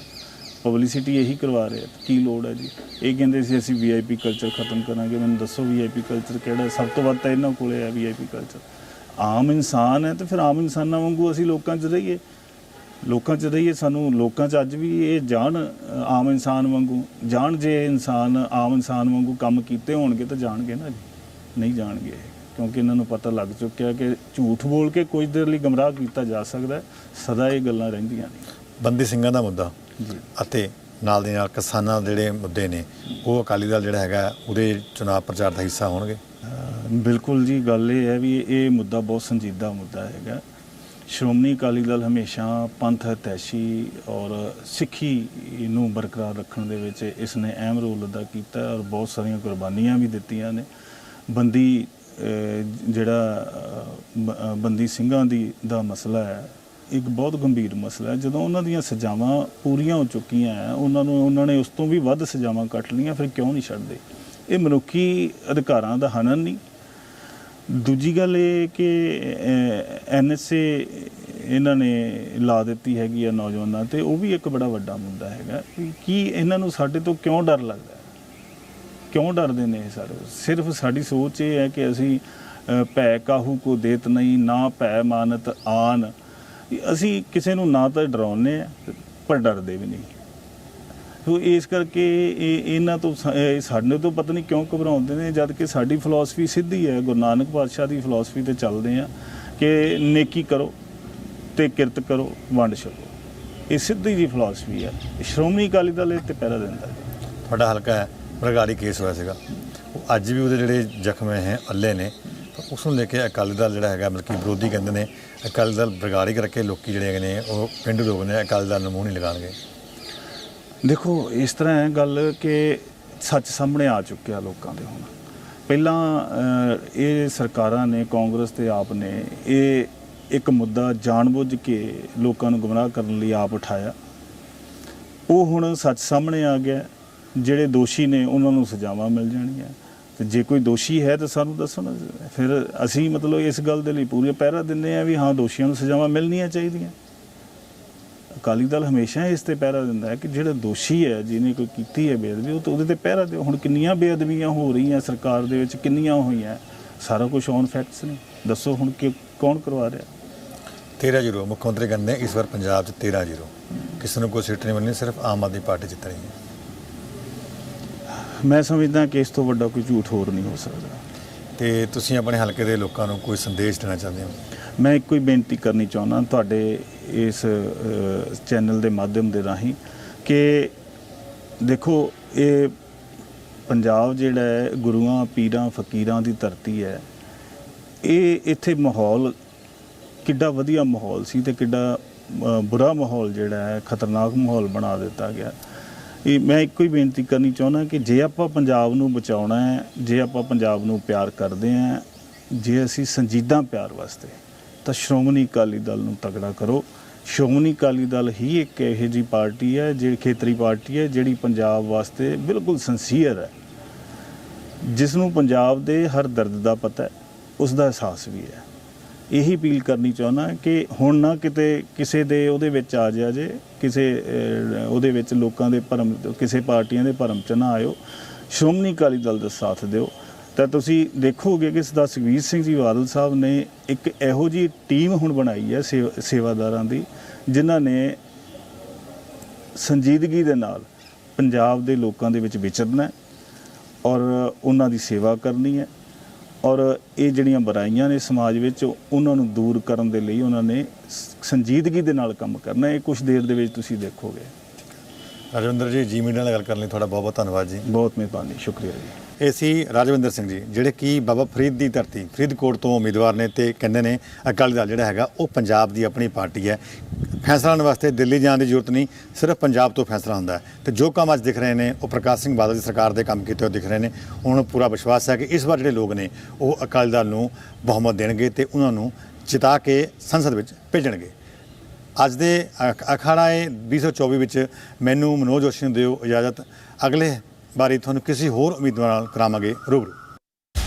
B: ਪਬਲਿਸਿਟੀ ਇਹੀ ਕਰਵਾ ਰਹੇ ਆ ਕੀ ਲੋੜ ਹੈ ਜੀ? ਇਹ ਕਹਿੰਦੇ ਸੀ ਅਸੀਂ ਵੀਆਈਪੀ ਕਲਚਰ ਖਤਮ ਕਰਾਂਗੇ, ਮੈਨੂੰ ਦੱਸੋ ਵੀਆਈਪੀ ਕਲਚਰ ਕਿਹੜਾ ਸਭ ਤੋਂ ਵੱਧ ਤਾਂ ਇਹਨਾਂ ਕੋਲੇ ਹੈ ਵੀਆਈਪੀ ਕਲਚਰ ਆਮ ਇਨਸਾਨ ਹੈ ਤੇ ਫਿਰ ਆਮ ਇਨਸਾਨਾਂ ਵਾਂਗੂ ਅਸੀਂ ਲੋਕਾਂ 'ਚ ਰਹੀਏ। ਲੋਕਾਂ 'ਚ ਰਹੀਏ ਸਾਨੂੰ ਲੋਕਾਂ 'ਚ ਅੱਜ ਵੀ ਇਹ ਜਾਣ ਆਮ ਇਨਸਾਨ ਵਾਂਗੂ ਜਾਣ ਜੇ ਇਨਸਾਨ ਆਮ ਇਨਸਾਨ ਵਾਂਗੂ ਕੰਮ ਕੀਤੇ ਹੋਣਗੇ ਤਾਂ ਜਾਣਗੇ ਨਾ ਜੀ। ਨਹੀਂ ਜਾਣਗੇ ਕਿਉਂਕਿ ਇਹਨਾਂ ਨੂੰ ਪਤਾ ਲੱਗ ਚੁੱਕਿਆ ਕਿ ਝੂਠ ਬੋਲ ਕੇ ਕੁਝ ਦੇਰ ਲਈ ਗਮਰਾਹ ਕੀਤਾ ਜਾ ਸਕਦਾ ਹੈ ਸਦਾ ਇਹ ਗੱਲਾਂ ਰਹਿੰਦੀਆਂ ਨੇ।
A: ਬੰਦੀ ਸਿੰਘਾਂ ਦਾ ਮੁੱਦਾ ਅਤੇ ਨਾਲ ਦੇ ਨਾਲ ਕਿਸਾਨਾਂ ਦੇ ਜਿਹੜੇ ਮੁੱਦੇ ਨੇ ਉਹ ਅਕਾਲੀ ਦਲ ਜਿਹੜਾ ਹੈਗਾ ਉਹਦੇ ਚੁਣਾਵ ਪ੍ਰਚਾਰ ਦਾ ਹਿੱਸਾ ਹੋਣਗੇ।
B: ਬਿਲਕੁਲ ਜੀ, ਗੱਲ ਇਹ ਹੈ ਵੀ ਇਹ ਮੁੱਦਾ ਬਹੁਤ ਸੰਜੀਦਾ ਮੁੱਦਾ ਹੈਗਾ। ਸ਼੍ਰੋਮਣੀ ਅਕਾਲੀ ਦਲ ਹਮੇਸ਼ਾ ਪੰਥ ਹਤੈਸ਼ੀ ਔਰ ਸਿੱਖੀ ਨੂੰ ਬਰਕਰਾਰ ਰੱਖਣ ਦੇ ਵਿੱਚ ਇਸ ਨੇ ਅਹਿਮ ਰੋਲ ਅਦਾ ਕੀਤਾ ਔਰ ਬਹੁਤ ਸਾਰੀਆਂ ਕੁਰਬਾਨੀਆਂ ਵੀ ਦਿੱਤੀਆਂ ਨੇ। ਬੰਦੀ ਜਿਹੜਾ ਬੰਦੀ ਸਿੰਘਾਂ ਦੀ, ਦਾ ਮਸਲਾ ਹੈ, ਇੱਕ ਬਹੁਤ ਗੰਭੀਰ ਮਸਲਾ ਹੈ। ਜਦੋਂ ਉਹਨਾਂ ਦੀਆਂ ਸਜ਼ਾਵਾਂ ਪੂਰੀਆਂ ਹੋ ਚੁੱਕੀਆਂ ਹੈ, ਉਹਨਾਂ ਨੂੰ, ਉਹਨਾਂ ਨੇ ਉਸ ਤੋਂ ਵੀ ਵੱਧ ਸਜ਼ਾਵਾਂ ਕੱਟ ਲਈਆਂ, ਫਿਰ ਕਿਉਂ ਨਹੀਂ ਛੱਡਦੇ? ਇਹ ਮਨੁੱਖੀ ਅਧਿਕਾਰਾਂ ਦਾ ਹਨਨ ਨਹੀਂ। ਦੂਜੀ ਗੱਲ ਇਹ ਕਿ ਐਨਐਸਏ ਇਹਨਾਂ ਨੇ ਲਾ ਦਿੱਤੀ ਹੈਗੀ ਆ ਨੌਜਵਾਨਾਂ ਤੇ, ਉਹ ਵੀ ਇੱਕ ਬੜਾ ਵੱਡਾ ਮੁੱਦਾ ਹੈਗਾ। ਵੀ ਕੀ ਇਹਨਾਂ ਨੂੰ ਸਾਡੇ ਤੋਂ ਕਿਉਂ ਡਰ ਲੱਗਦਾ? ਕਿਉਂ ਡਰਦੇ ਨੇ ਇਹ ਸਾਰੇ? ਸਿਰਫ ਸਾਡੀ ਸੋਚ ਇਹ ਹੈ ਕਿ ਅਸੀਂ ਭੈ ਕਾਹੂ ਕੋ ਦੇਤ ਨਹੀਂ, ਨਾ ਭੈ ਮਾਨਤ ਆਨ। ਅਸੀਂ ਕਿਸੇ ਨੂੰ ਨਾ ਤਾਂ ਡਰਾਉਂਦੇ ਆ ਪਰ ਡਰਦੇ ਵੀ ਨਹੀਂ। ਸੋ ਇਸ ਕਰਕੇ ਇਹ ਇਹਨਾਂ ਤੋਂ ਸਾਡੇ ਤੋਂ ਪਤਾ ਨਹੀਂ ਕਿਉਂ ਘਬਰਾਉਂਦੇ ਨੇ, ਜਦ ਕਿ ਸਾਡੀ ਫਿਲਾਸਫੀ ਸਿੱਧੀ ਹੈ। ਗੁਰੂ ਨਾਨਕ ਪਾਤਸ਼ਾਹ ਦੀ ਫਿਲਾਸਫੀ ਤੇ ਚੱਲਦੇ ਆ ਕਿ ਨੇਕੀ ਕਰੋ ਤੇ ਕਿਰਤ ਕਰੋ, ਵੰਡ ਛਕੋ। ਇਹ ਸਿੱਧੀ ਜੀ ਫਿਲਾਸਫੀ ਹੈ। ਸ਼੍ਰੋਮਣੀ ਅਕਾਲੀ ਦਲ ਇਹ ਤੇ ਪਹਿਰਾ ਦਿੰਦਾ
A: ਤੁਹਾਡਾ ਹਲਕਾ ਹੈ ਬਰਗਾੜੀ ਕੇਸ ਹੋਇਆ ਸੀਗਾ। ਉਹ ਅੱਜ ਵੀ ਉਹਦੇ ਜਿਹੜੇ ਜ਼ਖਮੇ ਹੈ, ਅੱਲੇ ਨੇ, ਤਾਂ ਉਸ ਨੂੰ ਲੈ ਕੇ ਅਕਾਲੀ ਦਲ ਜਿਹੜਾ ਹੈਗਾ, ਮਤਲਬ ਕਿ ਵਿਰੋਧੀ ਕਹਿੰਦੇ ਨੇ, ਅਕਾਲੀ ਦਲ ਬਰਗਾੜੀ ਕਰਕੇ ਲੋਕੀ ਜਿਹੜੇ ਹੈਗੇ ਨੇ, ਉਹ ਪਿੰਡ ਲੋਕ ਨੇ, ਅਕਾਲੀ ਦਲ ਨੂੰ ਮੂੰਹ ਨਹੀਂ ਲਗਾਉਣਗੇ।
B: ਦੇਖੋ, ਇਸ ਤਰ੍ਹਾਂ ਹੈ ਗੱਲ ਕਿ ਸੱਚ ਸਾਹਮਣੇ ਆ ਚੁੱਕਿਆ ਲੋਕਾਂ ਦੇ ਹੁਣ। ਪਹਿਲਾਂ ਇਹ ਸਰਕਾਰਾਂ ਨੇ, ਕਾਂਗਰਸ ਤੇ ਆਪ ਨੇ, ਇਹ ਇੱਕ ਮੁੱਦਾ ਜਾਣਬੁੱਝ ਕੇ ਲੋਕਾਂ ਨੂੰ ਗੁੰਮਰਾਹ ਕਰਨ ਲਈ ਆਪ ਉਠਾਇਆ। ਉਹ ਹੁਣ ਸੱਚ ਸਾਹਮਣੇ ਆ ਗਿਆ। ਜਿਹੜੇ ਦੋਸ਼ੀ ਨੇ, ਉਹਨਾਂ ਨੂੰ ਸਜ਼ਾਵਾਂ ਮਿਲ ਜਾਣੀਆਂ। ਤੇ ਜੇ ਕੋਈ ਦੋਸ਼ੀ ਹੈ ਤਾਂ ਸਾਨੂੰ ਦੱਸੋ ਫਿਰ ਅਸੀਂ ਮਤਲਬ ਇਸ ਗੱਲ ਦੇ ਲਈ ਪੂਰੇ ਪਹਿਰਾ ਦਿੰਦੇ ਆ ਵੀ ਹਾਂ, ਦੋਸ਼ੀਆਂ ਨੂੰ ਸਜ਼ਾਵਾਂ ਮਿਲਣੀਆਂ ਚਾਹੀਦੀਆਂ। ਅਕਾਲੀ ਦਲ ਹਮੇਸ਼ਾ ਇਸ ਤੇ ਪਹਿਰਾ ਦਿੰਦਾ ਹੈ ਕਿ ਜਿਹੜਾ ਦੋਸ਼ੀ ਹੈ ਜਿਹਨੇ ਕੋਈ ਕੀਤੀ ਹੈ ਬੇਅਦਬੀ ਉਹ ਤਾਂ ਉਹਦੇ ਤੇ ਪਹਿਰਾ ਦਿਓ। ਹੁਣ ਕਿੰਨੀਆਂ ਬੇਅਦਬੀਆਂ ਹੋ ਰਹੀਆਂ ਸਰਕਾਰ ਦੇ ਵਿੱਚ ਕਿੰਨੀਆਂ ਹੋਈਆਂ? ਸਾਰਾ ਕੁਝ ਔਨ ਫੈਕਟਸ ਨੇ। ਦੱਸੋ ਹੁਣ ਕਿ ਕੌਣ ਕਰਵਾ ਰਿਹਾ?
A: 13 ਜ਼ੀਰੋ। ਮੁੱਖ ਮੰਤਰੀ ਕਹਿੰਦੇ ਇਸ ਵਾਰ ਪੰਜਾਬ 'ਚ 13 ਜ਼ੀਰੋ। ਕਿਸੇ ਨੂੰ ਕੋਈ ਸੀਟ ਨਹੀਂ ਮਿਲਣੀ ਸਿਰਫ ਆਮ ਆਦਮੀ ਪਾਰਟੀ ਜਿੱਤ ਰਹੀ ਹੈ।
B: ਮੈਂ ਸਮਝਦਾ ਕਿ ਇਸ ਤੋਂ ਵੱਡਾ ਕੋਈ ਝੂਠ ਹੋਰ ਨਹੀਂ ਹੋ ਸਕਦਾ।
A: ਤੇ ਤੁਸੀਂ ਆਪਣੇ ਹਲਕੇ ਦੇ ਲੋਕਾਂ ਨੂੰ ਕੋਈ ਸੰਦੇਸ਼ ਦੇਣਾ ਚਾਹੁੰਦੇ ਹੋ?
B: ਮੈਂ ਇੱਕੋ ਹੀ ਬੇਨਤੀ ਕਰਨੀ ਚਾਹੁੰਦਾ ਤੁਹਾਡੇ ਇਸ ਚੈਨਲ ਦੇ ਮਾਧਿਅਮ ਦੇ ਰਾਹੀਂ ਕਿ ਦੇਖੋ, ਇਹ ਪੰਜਾਬ ਜਿਹੜਾ ਹੈ, ਗੁਰੂਆਂ, ਪੀਰਾਂ, ਫਕੀਰਾਂ ਦੀ ਧਰਤੀ ਹੈ। ਇਹ ਇੱਥੇ ਮਾਹੌਲ ਕਿੱਡਾ ਵਧੀਆ ਮਾਹੌਲ ਸੀ ਤੇ ਕਿੱਡਾ ਬੁਰਾ ਮਾਹੌਲ ਜਿਹੜਾ ਹੈ, ਖਤਰਨਾਕ ਮਾਹੌਲ ਬਣਾ ਦਿੱਤਾ ਗਿਆ। ਇਹ ਮੈਂ ਇੱਕੋ ਹੀ ਬੇਨਤੀ ਕਰਨੀ ਚਾਹੁੰਦਾ ਕਿ ਜੇ ਆਪਾਂ ਪੰਜਾਬ ਨੂੰ ਬਚਾਉਣਾ ਹੈ, ਜੇ ਆਪਾਂ ਪੰਜਾਬ ਨੂੰ ਪਿਆਰ ਕਰਦੇ ਹਾਂ, ਜੇ ਅਸੀਂ ਸੰਜੀਦਾ ਪਿਆਰ ਵਾਸਤੇ ਤਾਂ ਸ਼੍ਰੋਮਣੀ ਅਕਾਲੀ ਦਲ ਨੂੰ ਤਕੜਾ ਕਰੋ। ਸ਼੍ਰੋਮਣੀ ਅਕਾਲੀ ਦਲ ਹੀ ਇੱਕ ਇਹੋ ਜਿਹੀ ਪਾਰਟੀ ਹੈ, ਜਿਹੜੀ ਖੇਤਰੀ ਪਾਰਟੀ ਹੈ, ਜਿਹੜੀ ਪੰਜਾਬ ਵਾਸਤੇ ਬਿਲਕੁਲ ਸੰਸੀਅਰ ਹੈ। ਜਿਸ ਨੂੰ ਪੰਜਾਬ ਦੇ ਹਰ ਦਰਦ ਦਾ ਪਤਾ ਹੈ ਉਸ ਦਾ ਅਹਿਸਾਸ ਵੀ ਹੈ। ਇਹੀ ਅਪੀਲ ਕਰਨੀ ਚਾਹੁੰਦਾ ਕਿ ਹੁਣ ਨਾ ਕਿਤੇ ਕਿਸੇ ਦੇ ਉਹਦੇ ਵਿੱਚ ਆ ਜਾ ਜੇ, ਕਿਸੇ ਉਹਦੇ ਵਿੱਚ ਲੋਕਾਂ ਦੇ ਭਰਮ, ਕਿਸੇ ਪਾਰਟੀਆਂ ਦੇ ਭਰਮ ਚ ਨਾ ਆਇਓ। ਸ਼੍ਰੋਮਣੀ ਅਕਾਲੀ ਦਲ ਦਾ ਸਾਥ ਦਿਓ। ਤਾਂ ਤੁਸੀਂ ਦੇਖੋਗੇ ਕਿ ਸਰਦਾਰ ਸੁਖਬੀਰ ਸਿੰਘ ਜੀ ਬਾਦਲ ਸਾਹਿਬ ਨੇ ਇੱਕ ਇਹੋ ਜੀ ਟੀਮ ਹੁਣ ਬਣਾਈ ਹੈ ਸੇਵ- ਸੇਵਾਦਾਰਾਂ ਦੀ ਜਿਨ੍ਹਾਂ ਨੇ ਸੰਜੀਦਗੀ ਦੇ ਨਾਲ ਪੰਜਾਬ ਦੇ ਲੋਕਾਂ ਦੇ ਵਿੱਚ ਵਿਚਰਨਾ ਔਰ ਉਹਨਾਂ ਦੀ ਸੇਵਾ ਕਰਨੀ ਹੈ ਔਰ ਇਹ ਜਿਹੜੀਆਂ ਬੁਰਾਈਆਂ ਨੇ ਸਮਾਜ ਵਿੱਚ ਉਹਨਾਂ ਨੂੰ ਦੂਰ ਕਰਨ ਦੇ ਲਈ ਉਹਨਾਂ ਨੇ ਸੰਜੀਦਗੀ ਦੇ ਨਾਲ ਕੰਮ ਕਰਨਾ। ਇਹ ਕੁਝ ਦੇਰ ਦੇ ਵਿੱਚ ਤੁਸੀਂ ਦੇਖੋਗੇ।
A: ਰਾਜਵਿੰਦਰ ਜੀ ਜੀ ਮੀਡੀਆ ਨਾਲ ਗੱਲ ਕਰਨ ਲਈ ਤੁਹਾਡਾ ਬਹੁਤ ਬਹੁਤ ਧੰਨਵਾਦ ਜੀ।
B: ਬਹੁਤ ਮਿਹਰਬਾਨੀ ਸ਼ੁਕਰੀਆ ਜੀ।
A: ਇਹ ਸੀ ਰਾਜਵਿੰਦਰ ਸਿੰਘ ਜੀ, ਜਿਹੜੇ ਕਿ ਬਾਬਾ ਫਰੀਦ ਦੀ ਧਰਤੀ, ਫਰੀਦਕੋਟ ਤੋਂ ਉਮੀਦਵਾਰ ਨੇ ਤੇ ਕਹਿੰਦੇ ਨੇ ਅਕਾਲੀ ਦਲ ਜਿਹੜਾ ਹੈਗਾ, ਉਹ ਪੰਜਾਬ ਦੀ ਆਪਣੀ ਪਾਰਟੀ ਹੈ। ਫੈਸਲਾ ਲੈਣ ਵਾਸਤੇ ਦਿੱਲੀ ਜਾਣ ਦੀ ਜ਼ਰੂਰਤ ਨਹੀਂ, ਸਿਰਫ ਪੰਜਾਬ ਤੋਂ ਫੈਸਲਾ ਹੁੰਦਾ ਹੈ। ਤੇ ਜੋ ਕੰਮ ਅੱਜ ਦਿਖ ਰਹੇ ਨੇ, ਉਹ ਪ੍ਰਕਾਸ਼ ਸਿੰਘ ਬਾਦਲ ਦੀ ਸਰਕਾਰ ਦੇ ਕੰਮ ਕੀਤੇ ਹੋਏ ਦਿਖ ਰਹੇ ਨੇ। ਉਹਨਾਂ ਨੂੰ ਪੂਰਾ ਵਿਸ਼ਵਾਸ ਹੈ ਕਿ ਇਸ ਵਾਰ ਜਿਹੜੇ ਲੋਕ ਨੇ, ਉਹ ਅਕਾਲੀ ਦਲ ਨੂੰ ਬਹੁਮਤ ਦੇਣਗੇ ਤੇ ਉਹਨਾਂ ਨੂੰ ਜਿਤਾ ਕੇ ਸੰਸਦ ਵਿੱਚ ਭੇਜਣਗੇ। ਅੱਜ ਦੇ ਅਖ- ਅਖਾੜਾ ਇਹ 2024 ਵਿੱਚ ਮੈਨੂੰ ਮਨੋਜ ਜੋਸ਼ੀ ਨੂੰ ਦਿਓ ਇਜਾਜ਼ਤ। ਅਗਲੇ ਬਾਰੇ ਤੁਹਾਨੂੰ ਕਿਸੇ ਹੋਰ ਉਮੀਦਵਾਰ ਨਾਲ ਕਰਾਵਾਂਗੇ ਰੂਬਰੂ।